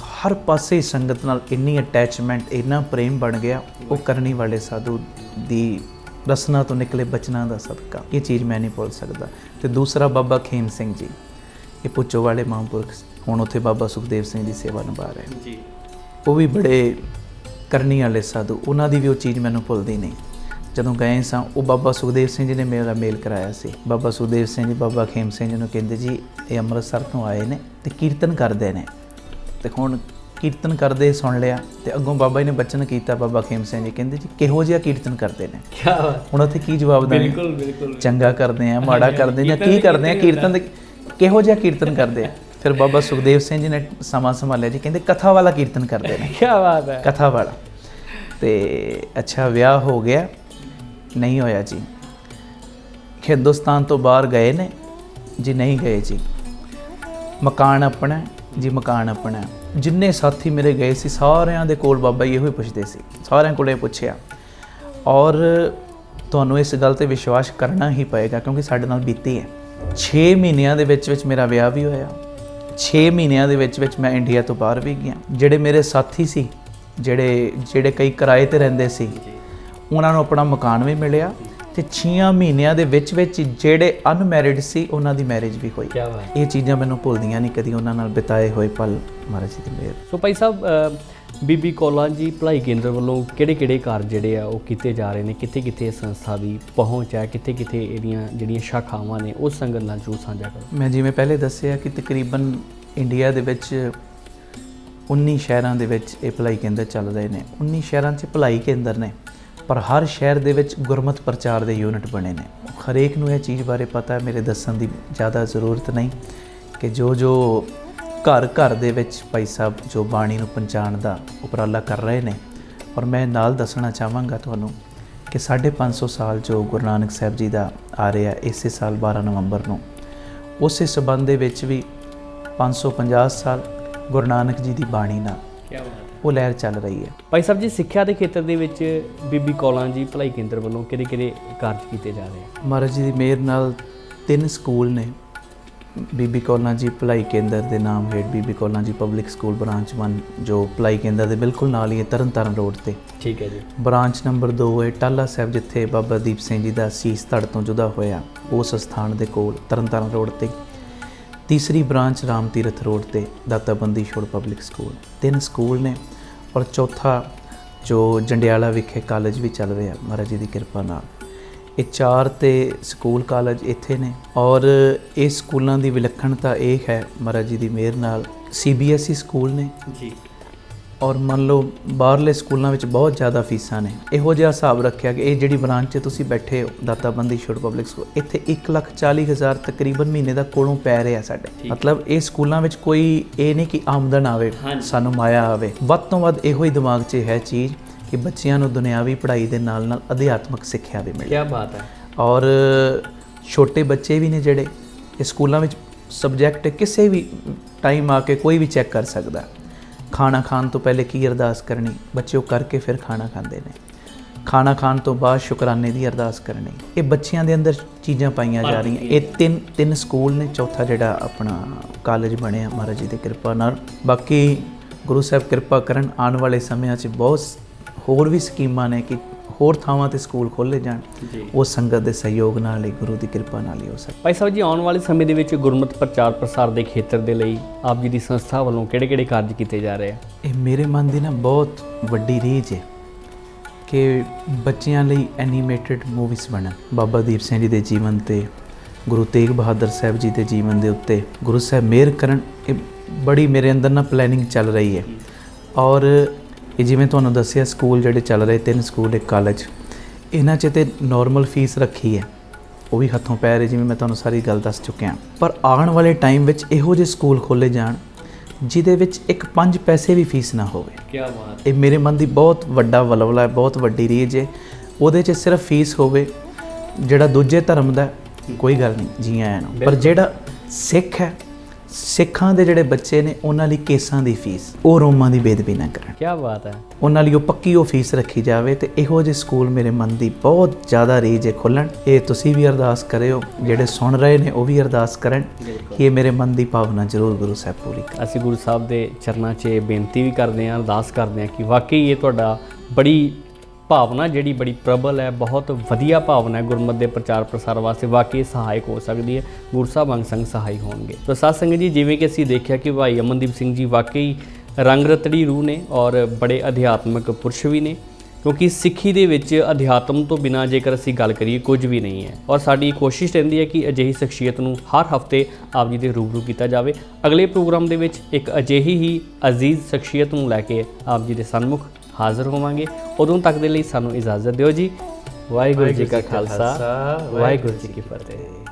ਹਰ ਪਾਸੇ ਸੰਗਤ ਨਾਲ ਇੰਨੀ ਅਟੈਚਮੈਂਟ ਇੰਨਾ ਪ੍ਰੇਮ ਬਣ ਗਿਆ ਉਹ ਕਰਨੀ ਵਾਲੇ ਸਾਧੂ ਦੀ ਰਸਨਾ ਤੋਂ ਨਿਕਲੇ ਬਚਨਾਂ ਦਾ ਸਦਕਾ। ਇਹ ਚੀਜ਼ ਮੈਂ ਨਹੀਂ ਭੁੱਲ ਸਕਦਾ। ਤੇ ਦੂਸਰਾ ਬਾਬਾ ਖੇਮ ਸਿੰਘ ਜੀ ਇਹ ਪੁੱਚੋ ਵਾਲੇ ਮਹਾਂਪੁਰਖ ਹੁਣ ਉੱਥੇ ਬਾਬਾ ਸੁਖਦੇਵ ਸਿੰਘ ਦੀ ਸੇਵਾ ਨਿਭਾ ਰਹੇ ਜੀ। ਉਹ ਵੀ ਬੜੇ ਕਰਨੀ ਵਾਲੇ ਸਾਧੂ ਉਹਨਾਂ ਦੀ ਵੀ ਉਹ ਚੀਜ਼ ਮੈਨੂੰ ਭੁੱਲਦੀ ਨਹੀਂ। ਜਦੋਂ ਗਏ ਸਾਂ ਉਹ ਬਾਬਾ ਸੁਖਦੇਵ ਸਿੰਘ ਜੀ ਨੇ ਮੇਰਾ ਮੇਲ ਕਰਾਇਆ ਸੀ। ਬਾਬਾ ਸੁਖਦੇਵ ਸਿੰਘ ਜੀ ਬਾਬਾ ਖੇਮ ਸਿੰਘ ਜੀ ਨੂੰ ਕਹਿੰਦੇ ਜੀ ਇਹ ਅੰਮ੍ਰਿਤਸਰ ਤੋਂ ਆਏ ਨੇ ਤੇ ਕੀਰਤਨ ਕਰਦੇ ਨੇ। ਤੇ ਹੁਣ ਕੀਰਤਨ ਕਰਦੇ ਸੁਣ ਲਿਆ ਤੇ ਅੱਗੋਂ ਬਾਬਾ ਜੀ ਨੇ ਬਚਨ ਕੀਤਾ ਬਾਬਾ ਖੇਮ ਸਿੰਘ ਜੀ ਕਹਿੰਦੇ ਜੀ ਕਿਹੋ ਜਿਹਾ ਕੀਰਤਨ ਕਰਦੇ ਨੇ? ਕੀ ਬਾਤ। ਹੁਣ ਉੱਥੇ ਕੀ ਜਵਾਬ ਦੇਣਾ ਬਿਲਕੁਲ ਬਿਲਕੁਲ। ਚੰਗਾ ਕਰਦੇ ਆ ਮਾੜਾ ਕਰਦੇ ਜਾਂ ਕੀ ਕਰਦੇ ਆ? ਕੀਰਤਨ ਦੇ ਕਿਹੋ ਜਿਹਾ ਕੀਰਤਨ ਕਰਦੇ ਆ? ਫਿਰ ਬਾਬਾ ਸੁਖਦੇਵ ਸਿੰਘ ਜੀ ਨੇ ਸਮਾਂ ਸੰਭਾਲਿਆ ਜੀ ਕਹਿੰਦੇ ਕਥਾ ਵਾਲਾ ਕੀਰਤਨ ਕਰਦੇ ਨੇ। ਕੀ ਬਾਤ ਹੈ। ਕਥਾ ਵਾਲਾ। ਤੇ ਅੱਛਾ ਵਿਆਹ ਹੋ ਗਿਆ ਨਹੀਂ ਹੋਇਆ ਜੀ। ਹਿੰਦੁਸਤਾਨ ਤੋਂ ਬਾਹਰ ਗਏ ਨੇ ਜੀ ਨਹੀਂ ਗਏ ਜੀ। ਮਕਾਨ ਆਪਣਾ? ਜੀ ਮਕਾਨ ਆਪਣਾ। ਜਿੰਨੇ ਸਾਥੀ ਮੇਰੇ ਗਏ ਸੀ ਸਾਰਿਆਂ ਦੇ ਕੋਲ ਬਾਬਾ ਜੀ ਇਹੋ ਹੀ ਪੁੱਛਦੇ ਸੀ ਸਾਰਿਆਂ ਕੋਲੇ ਪੁੱਛਿਆ। ਔਰ ਤੁਹਾਨੂੰ ਇਸ ਗੱਲ ਤੇ ਵਿਸ਼ਵਾਸ ਕਰਨਾ ਹੀ ਪਏਗਾ ਕਿਉਂਕਿ ਸਾਡੇ ਨਾਲ ਬੀਤੀ ਹੈ। 6 ਮਹੀਨਿਆਂ ਦੇ ਵਿੱਚ ਵਿੱਚ ਮੇਰਾ ਵਿਆਹ ਵੀ ਹੋਇਆ। 6 ਮਹੀਨਿਆਂ ਦੇ ਵਿੱਚ ਵਿੱਚ ਮੈਂ ਇੰਡੀਆ ਤੋਂ ਬਾਹਰ ਵੀ ਗਿਆ। ਜਿਹੜੇ ਮੇਰੇ ਸਾਥੀ ਸੀ ਜਿਹੜੇ ਜਿਹੜੇ ਕਈ ਕਿਰਾਏ ਤੇ ਰਹਿੰਦੇ ਸੀ ਉਹਨਾਂ ਨੂੰ ਆਪਣਾ ਮਕਾਨ ਵੀ ਮਿਲਿਆ ਤੇ 6 ਮਹੀਨਿਆਂ ਦੇ ਵਿੱਚ ਵਿੱਚ ਜਿਹੜੇ ਅਨਮੈਰਿਡ ਸੀ ਉਹਨਾਂ ਦੀ ਮੈਰਿਜ ਵੀ ਹੋਈ। ਇਹ ਚੀਜ਼ਾਂ ਮੈਨੂੰ ਭੁੱਲਦੀਆਂ ਨਹੀਂ ਕਦੀ ਉਹਨਾਂ ਨਾਲ ਬਿਤਾਏ ਹੋਏ ਪਲ ਮਹਾਰਾਜ ਜੀ ਦੀ ਮਿਹਰ। ਸੋ ਭਾਈ ਸਾਹਿਬ ਬੀਬੀ ਕੋਲਾਂ ਜੀ, ਭਲਾਈ ਕੇਂਦਰ ਵੱਲੋਂ ਕਿਹੜੇ ਕਿਹੜੇ ਕਾਰਜ ਜਿਹੜੇ ਆ ਉਹ ਕੀਤੇ ਜਾ ਰਹੇ ਨੇ? ਕਿੱਥੇ ਕਿੱਥੇ ਇਸ ਸੰਸਥਾ ਦੀ ਪਹੁੰਚ ਹੈ? ਕਿੱਥੇ ਕਿੱਥੇ ਇਹਦੀਆਂ ਜਿਹੜੀਆਂ ਸ਼ਾਖਾਵਾਂ ਨੇ ਉਹ ਸੰਗਤ ਨਾਲ ਜਰੂਰ ਸਾਂਝਾ ਕਰੋ। ਮੈਂ ਜਿਵੇਂ ਪਹਿਲੇ ਦੱਸਿਆ ਕਿ ਤਕਰੀਬਨ ਇੰਡੀਆ ਦੇ ਵਿੱਚ 19 ਸ਼ਹਿਰਾਂ ਦੇ ਵਿੱਚ ਇਹ ਭਲਾਈ ਕੇਂਦਰ ਚੱਲ ਰਹੇ ਨੇ। 19 ਸ਼ਹਿਰਾਂ 'ਚ ਭਲਾਈ ਕੇਂਦਰ ਨੇ, ਪਰ ਹਰ ਸ਼ਹਿਰ ਦੇ ਵਿੱਚ ਗੁਰਮਤ ਪ੍ਰਚਾਰ ਦੇ ਯੂਨਿਟ ਬਣੇ ਨੇ। ਹਰੇਕ ਨੂੰ ਇਹ ਚੀਜ਼ ਬਾਰੇ ਪਤਾ ਹੈ, ਮੇਰੇ ਦੱਸਣ ਦੀ ਜ਼ਿਆਦਾ ਜ਼ਰੂਰਤ ਨਹੀਂ ਕਿ ਜੋ ਜੋ ਘਰ ਘਰ ਦੇ ਵਿੱਚ ਭਾਈ ਸਾਹਿਬ ਜੋ ਬਾਣੀ ਨੂੰ ਪਹੁੰਚਾਉਣ ਦਾ ਉਪਰਾਲਾ ਕਰ ਰਹੇ ਨੇ। ਔਰ ਮੈਂ ਨਾਲ ਦੱਸਣਾ ਚਾਹਾਂਗਾ ਤੁਹਾਨੂੰ ਕਿ 550 ਸਾਲ ਜੋ ਗੁਰੂ ਨਾਨਕ ਸਾਹਿਬ ਜੀ ਦਾ ਆ ਰਿਹਾ ਇਸੇ ਸਾਲ 12 ਨਵੰਬਰ ਨੂੰ ਉਸੇ ਸਬੰਧ ਦੇ ਵਿੱਚ ਵੀ 550 ਸਾਲ ਗੁਰੂ ਨਾਨਕ ਜੀ ਦੀ ਬਾਣੀ ਨਾਲ ਕੀ ਬਾਤ ਹੈ। ਉਹ ਲਹਿਰ ਚੱਲ ਰਹੀ ਹੈ। ਭਾਈ ਸਾਹਿਬ ਜੀ ਸਿੱਖਿਆ ਦੇ ਖੇਤਰ ਦੇ ਵਿੱਚ ਬੀਬੀ ਕੌਲਾਂ ਜੀ ਭਲਾਈ ਕੇਂਦਰ ਵੱਲੋਂ ਕਿਹੜੇ ਕਿਹੜੇ ਕਾਰਜ ਕੀਤੇ ਜਾ ਰਹੇ ਮਹਾਰਾਜ ਜੀ ਦੀ ਮਿਹਰ ਨਾਲ ਤਿੰਨ ਸਕੂਲ ਨੇ। ਬੀਬੀ ਕੌਲਾਂ ਜੀ ਭਲਾਈ ਕੇਂਦਰ ਦੇ ਨਾਮ ਹੇਠ Bibi Kaulan ji public school branch 1 ਜੋ ਭਲਾਈ ਕੇਂਦਰ ਦੇ ਬਿਲਕੁਲ ਨਾਲ ਹੀ ਹੈ ਤਰਨਤਾਰਨ ਰੋਡ ਤੇ। ਠੀਕ ਹੈ ਜੀ। ਬ੍ਰਾਂਚ ਨੰਬਰ 2 ਹੈ ਟਾਲਾ ਸਾਹਿਬ ਜਿੱਥੇ ਬਾਬਾ ਦੀਪ ਸਿੰਘ ਜੀ ਦਾ ਸੀਸ ਧੜ ਤੋਂ ਜੁਦਾ ਹੋਇਆ ਉਸ ਸਥਾਨ ਦੇ ਕੋਲ ਤਰਨਤਾਰਨ ਰੋਡ ਤੇ। ਤੀਸਰੀ ਬ੍ਰਾਂਚ ਰਾਮ ਤੀਰਥ ਰੋਡ ਤੇ ਦਾਤਾ ਬੰਦੀ ਛੋੜ ਪਬਲਿਕ ਸਕੂਲ। ਤਿੰਨ ਸਕੂਲ ਨੇ ਔਰ ਚੌਥਾ ਜੋ ਜੰਡਿਆਲਾ ਵਿਖੇ ਕਾਲਜ ਵੀ ਚੱਲ ਰਿਹਾ ਮਹਾਰਾਜ ਜੀ ਦੀ ਕਿਰਪਾ ਨਾਲ। ਇਹ ਚਾਰ ਤੇ ਸਕੂਲ ਕਾਲਜ ਇੱਥੇ ਨੇ ਔਰ ਇਹ ਸਕੂਲਾਂ ਦੀ ਵਿਲੱਖਣਤਾ ਇਹ ਹੈ ਮਹਾਰਾਜ ਜੀ ਦੀ ਮਿਹਰ ਨਾਲ। ਸੀਬੀਐਸਈ ਸਕੂਲ ਨੇ। ਜੀ। ਔਰ ਮੰਨ ਲਓ ਬਾਹਰਲੇ ਸਕੂਲਾਂ ਵਿੱਚ ਬਹੁਤ ਜ਼ਿਆਦਾ ਫੀਸਾਂ ਨੇ। ਇਹੋ ਜਿਹਾ ਹਿਸਾਬ ਰੱਖਿਆ ਕਿ ਇਹ ਜਿਹੜੀ ਬ੍ਰਾਂਚ 'ਚ ਤੁਸੀਂ ਬੈਠੇ ਹੋ ਦਾਤਾਬੰਦੀ ਸ਼ੁਰ ਪਬਲਿਕ ਸਕੂਲ ਇੱਥੇ 1,40,000 ਤਕਰੀਬਨ ਮਹੀਨੇ ਦਾ ਕੋਲੋਂ ਪੈ ਰਿਹਾ ਸਾਡੇ। ਮਤਲਬ ਇਹ ਸਕੂਲਾਂ ਵਿੱਚ ਕੋਈ ਇਹ ਨਹੀਂ ਕਿ ਆਮਦਨ ਆਵੇ ਸਾਨੂੰ ਮਾਇਆ ਆਵੇ। ਵੱਧ ਤੋਂ ਵੱਧ ਇਹੋ ਹੀ ਦਿਮਾਗ 'ਚ ਹੈ ਚੀਜ਼ ਕਿ ਬੱਚਿਆਂ ਨੂੰ ਦੁਨਿਆਵੀ ਪੜ੍ਹਾਈ ਦੇ ਨਾਲ ਨਾਲ ਅਧਿਆਤਮਕ ਸਿੱਖਿਆ ਵੀ ਮਿਲੇ। ਕੀ ਬਾਤ ਹੈ। ਔਰ ਛੋਟੇ ਬੱਚੇ ਵੀ ਨੇ ਜਿਹੜੇ ਇਹ ਸਕੂਲਾਂ ਵਿੱਚ ਸਬਜੈਕਟ ਕਿਸੇ ਵੀ ਟਾਈਮ ਆ ਕੇ ਕੋਈ ਵੀ ਚੈੱਕ ਕਰ ਸਕਦਾ। ਖਾਣਾ ਖਾਣ ਤੋਂ ਪਹਿਲੇ ਕੀ ਅਰਦਾਸ ਕਰਨੀ? ਬੱਚੇ ਉਹ ਕਰਕੇ ਫਿਰ ਖਾਣਾ ਖਾਂਦੇ ਨੇ। ਖਾਣਾ ਖਾਣ ਤੋਂ ਬਾਅਦ ਸ਼ੁਕਰਾਨੇ ਦੀ ਅਰਦਾਸ ਕਰਨੀ। ਇਹ ਬੱਚਿਆਂ ਦੇ ਅੰਦਰ ਚੀਜ਼ਾਂ ਪਾਈਆਂ ਜਾ ਰਹੀਆਂ। ਇਹ ਤਿੰਨ ਤਿੰਨ ਸਕੂਲ ਨੇ। ਚੌਥਾ ਜਿਹੜਾ ਆਪਣਾ ਕਾਲਜ ਬਣਿਆ ਮਹਾਰਾਜ ਜੀ ਦੀ ਕਿਰਪਾ ਨਾਲ। ਬਾਕੀ ਗੁਰੂ ਸਾਹਿਬ ਕਿਰਪਾ ਕਰਨ ਆਉਣ ਵਾਲੇ ਸਮਿਆਂ 'ਚ ਬਹੁਤ ਹੋਰ ਵੀ ਸਕੀਮਾਂ ਨੇ ਕਿ ਹੋਰ ਥਾਵਾਂ ਤੇ ਸਕੂਲ ਖੋਲ੍ਹੇ ਜਾਣ ਉਹ ਸੰਗਤ ਦੇ ਸਹਿਯੋਗ ਨਾਲ ਹੀ ਗੁਰੂ ਦੀ ਕਿਰਪਾ ਨਾਲ ਹੀ ਹੋ ਸਕਦਾ। ਭਾਈ ਸਾਹਿਬ ਜੀ ਆਉਣ ਵਾਲੇ ਸਮੇਂ ਦੇ ਵਿੱਚ ਗੁਰਮਤਿ ਪ੍ਰਚਾਰ ਪ੍ਰਸਾਰ ਦੇ ਖੇਤਰ ਦੇ ਲਈ ਆਪ ਜੀ ਦੀ ਸੰਸਥਾ ਵੱਲੋਂ ਕਿਹੜੇ-ਕਿਹੜੇ ਕਾਰਜ ਕੀਤੇ ਜਾ ਰਹੇ ਆ? ਇਹ ਮੇਰੇ ਮਨ ਦੀ ਨਾ ਬਹੁਤ ਵੱਡੀ ਰੀਝ ਹੈ ਕਿ ਬੱਚਿਆਂ ਲਈ ਐਨੀਮੇਟਡ ਮੂਵੀਜ਼ ਬਣਨ। ਬਾਬਾ ਦੀਪ ਸਿੰਘ ਜੀ ਦੇ ਜੀਵਨ ਤੇ ਗੁਰੂ ਤੇਗ ਬਹਾਦਰ ਸਾਹਿਬ ਜੀ ਦੇ ਜੀਵਨ ਦੇ ਉੱਤੇ ਗੁਰੂ ਸਾਹਿਬ ਮਿਹਰ ਕਰਨ ਇਹ ਬੜੀ ਮੇਰੇ ਅੰਦਰ ਨਾ ਪਲੈਨਿੰਗ ਚੱਲ ਰਹੀ ਹੈ। ਔਰ ਇਹ ਜਿਵੇਂ ਤੁਹਾਨੂੰ ਦੱਸਿਆ ਸਕੂਲ ਜਿਹੜੇ ਚੱਲ ਰਹੇ ਤਿੰਨ ਸਕੂਲ ਇੱਕ ਕਾਲਜ ਇਹਨਾਂ 'ਚ ਤੇ ਨਾਰਮਲ ਫੀਸ ਰੱਖੀ ਹੈ। ਉਹ ਵੀ ਹੱਥੋਂ ਪੈ ਰਹੇ ਜਿਵੇਂ ਮੈਂ ਤੁਹਾਨੂੰ ਸਾਰੀ ਗੱਲ ਦੱਸ ਚੁੱਕਿਆ। ਪਰ ਆਉਣ ਵਾਲੇ ਟਾਈਮ ਵਿੱਚ ਇਹੋ ਜਿਹੇ ਸਕੂਲ ਖੋਲੇ ਜਾਣ ਜਿਹਦੇ ਵਿੱਚ ਇੱਕ 5 ਪੈਸੇ ਵੀ ਫੀਸ ਨਾ ਹੋਵੇ। ਕੀ ਬਾਤ ਇਹ ਮੇਰੇ ਮਨ ਦੀ ਬਹੁਤ ਵੱਡਾ ਵਲਵਲਾ ਹੈ ਬਹੁਤ ਵੱਡੀ ਰੀਝ ਹੈ। ਉਹਦੇ 'ਚ ਸਿਰਫ ਫੀਸ ਹੋਵੇ ਜਿਹੜਾ ਦੂਜੇ ਧਰਮ ਦਾ ਕੋਈ ਗੱਲ ਨਹੀਂ ਜੀ ਆਇਆਂ ਨੂੰ। ਪਰ ਜਿਹੜਾ ਸਿੱਖ ਹੈ ਸਿੱਖਾਂ ਦੇ ਜਿਹੜੇ ਬੱਚੇ ਨੇ ਉਹਨਾਂ ਲਈ ਕੇਸਾਂ ਦੀ ਫੀਸ ਉਹ ਰੋਮਾਂ ਦੀ ਬੇਦਬੀ ਨਾ ਕਰਨ। ਕੀ ਬਾਤ ਹੈ। ਉਹਨਾਂ ਲਈ ਉਹ ਪੱਕੀ ਉਹ ਫੀਸ ਰੱਖੀ ਜਾਵੇ ਤੇ ਇਹੋ ਜਿਹੇ ਸਕੂਲ ਮੇਰੇ ਮਨ ਦੀ ਬਹੁਤ ਜ਼ਿਆਦਾ ਰੀਝ ਹੈ ਖੁੱਲਣ ਇਹ ਤੁਸੀਂ ਵੀ ਅਰਦਾਸ ਕਰਿਓ ਜਿਹੜੇ ਸੁਣ ਰਹੇ ਨੇ ਉਹ ਵੀ ਅਰਦਾਸ ਕਰਨ ਕਿ ਇਹ ਮੇਰੇ ਮਨ ਦੀ ਭਾਵਨਾ ਜ਼ਰੂਰ ਗੁਰੂ ਸਾਹਿਬ ਪੂਰੀ ਕਰਨ ਅਸੀਂ ਗੁਰੂ ਸਾਹਿਬ ਦੇ ਚਰਨਾਂ 'ਚ ਬੇਨਤੀ ਵੀ ਕਰਦੇ ਹਾਂ ਅਰਦਾਸ ਕਰਦੇ ਹਾਂ ਕਿ ਵਾਕਈ ਇਹ ਤੁਹਾਡਾ ਬੜੀ ਭਾਵਨਾ ਜਿਹੜੀ ਬੜੀ ਪ੍ਰਬਲ ਹੈ, ਬਹੁਤ ਵਧੀਆ ਭਾਵਨਾ ਹੈ ਗੁਰਮਤ ਦੇ ਪ੍ਰਚਾਰ ਪ੍ਰਸਾਰ ਵਾਸਤੇ, ਵਾਕਈ ਸਹਾਇਕ ਹੋ ਸਕਦੀ ਹੈ, ਗੁਰੂ ਸਾਹਿਬ ਅੰਗ ਸੰਗ ਸਹਾਈ ਹੋਣਗੇ। ਤਾਂ ਸਾਧ ਸੰਗਤ ਜੀ, ਜਿਵੇਂ ਕਿ ਅਸੀਂ ਦੇਖਿਆ ਕਿ ਭਾਈ ਅਮਨਦੀਪ ਸਿੰਘ ਜੀ ਵਾਕਈ ਰੰਗ ਰਤੜੀ ਰੂਹ ਨੇ ਔਰ ਬੜੇ ਅਧਿਆਤਮਿਕ ਪੁਰਸ਼ ਵੀ ਨੇ, ਕਿਉਂਕਿ ਸਿੱਖੀ ਦੇ ਵਿੱਚ ਅਧਿਆਤਮ ਤੋਂ ਬਿਨਾ ਜੇਕਰ ਅਸੀਂ ਗੱਲ ਕਰੀਏ, ਕੁਝ ਵੀ ਨਹੀਂ ਹੈ। ਔਰ ਸਾਡੀ ਕੋਸ਼ਿਸ਼ ਰਹਿੰਦੀ ਹੈ ਕਿ ਅਜਿਹੀ ਸ਼ਖਸੀਅਤ ਨੂੰ ਹਰ ਹਫ਼ਤੇ ਆਪ ਜੀ ਦੇ ਰੂਬਰੂ ਕੀਤਾ ਜਾਵੇ। ਅਗਲੇ ਪ੍ਰੋਗਰਾਮ ਦੇ ਵਿੱਚ ਇੱਕ ਅਜਿਹੀ ਹੀ ਅਜ਼ੀਜ਼ ਸ਼ਖਸੀਅਤ ਨੂੰ ਲੈ ਕੇ ਆਪ ਜੀ ਦੇ ਸਨਮੁਖ ਹਾਜ਼ਰ ਹੋਵਾਂਗੇ। ਉਦੋਂ ਤੱਕ ਦੇ ਲਈ ਸਾਨੂੰ ਇਜਾਜ਼ਤ ਦਿਓ ਜੀ। ਵਾਹਿਗੁਰੂ ਜੀ ਕਾ ਖਾਲਸਾ ਵਾਹਿਗੁਰੂ ਜੀ ਕੀ ਫਤਿਹ।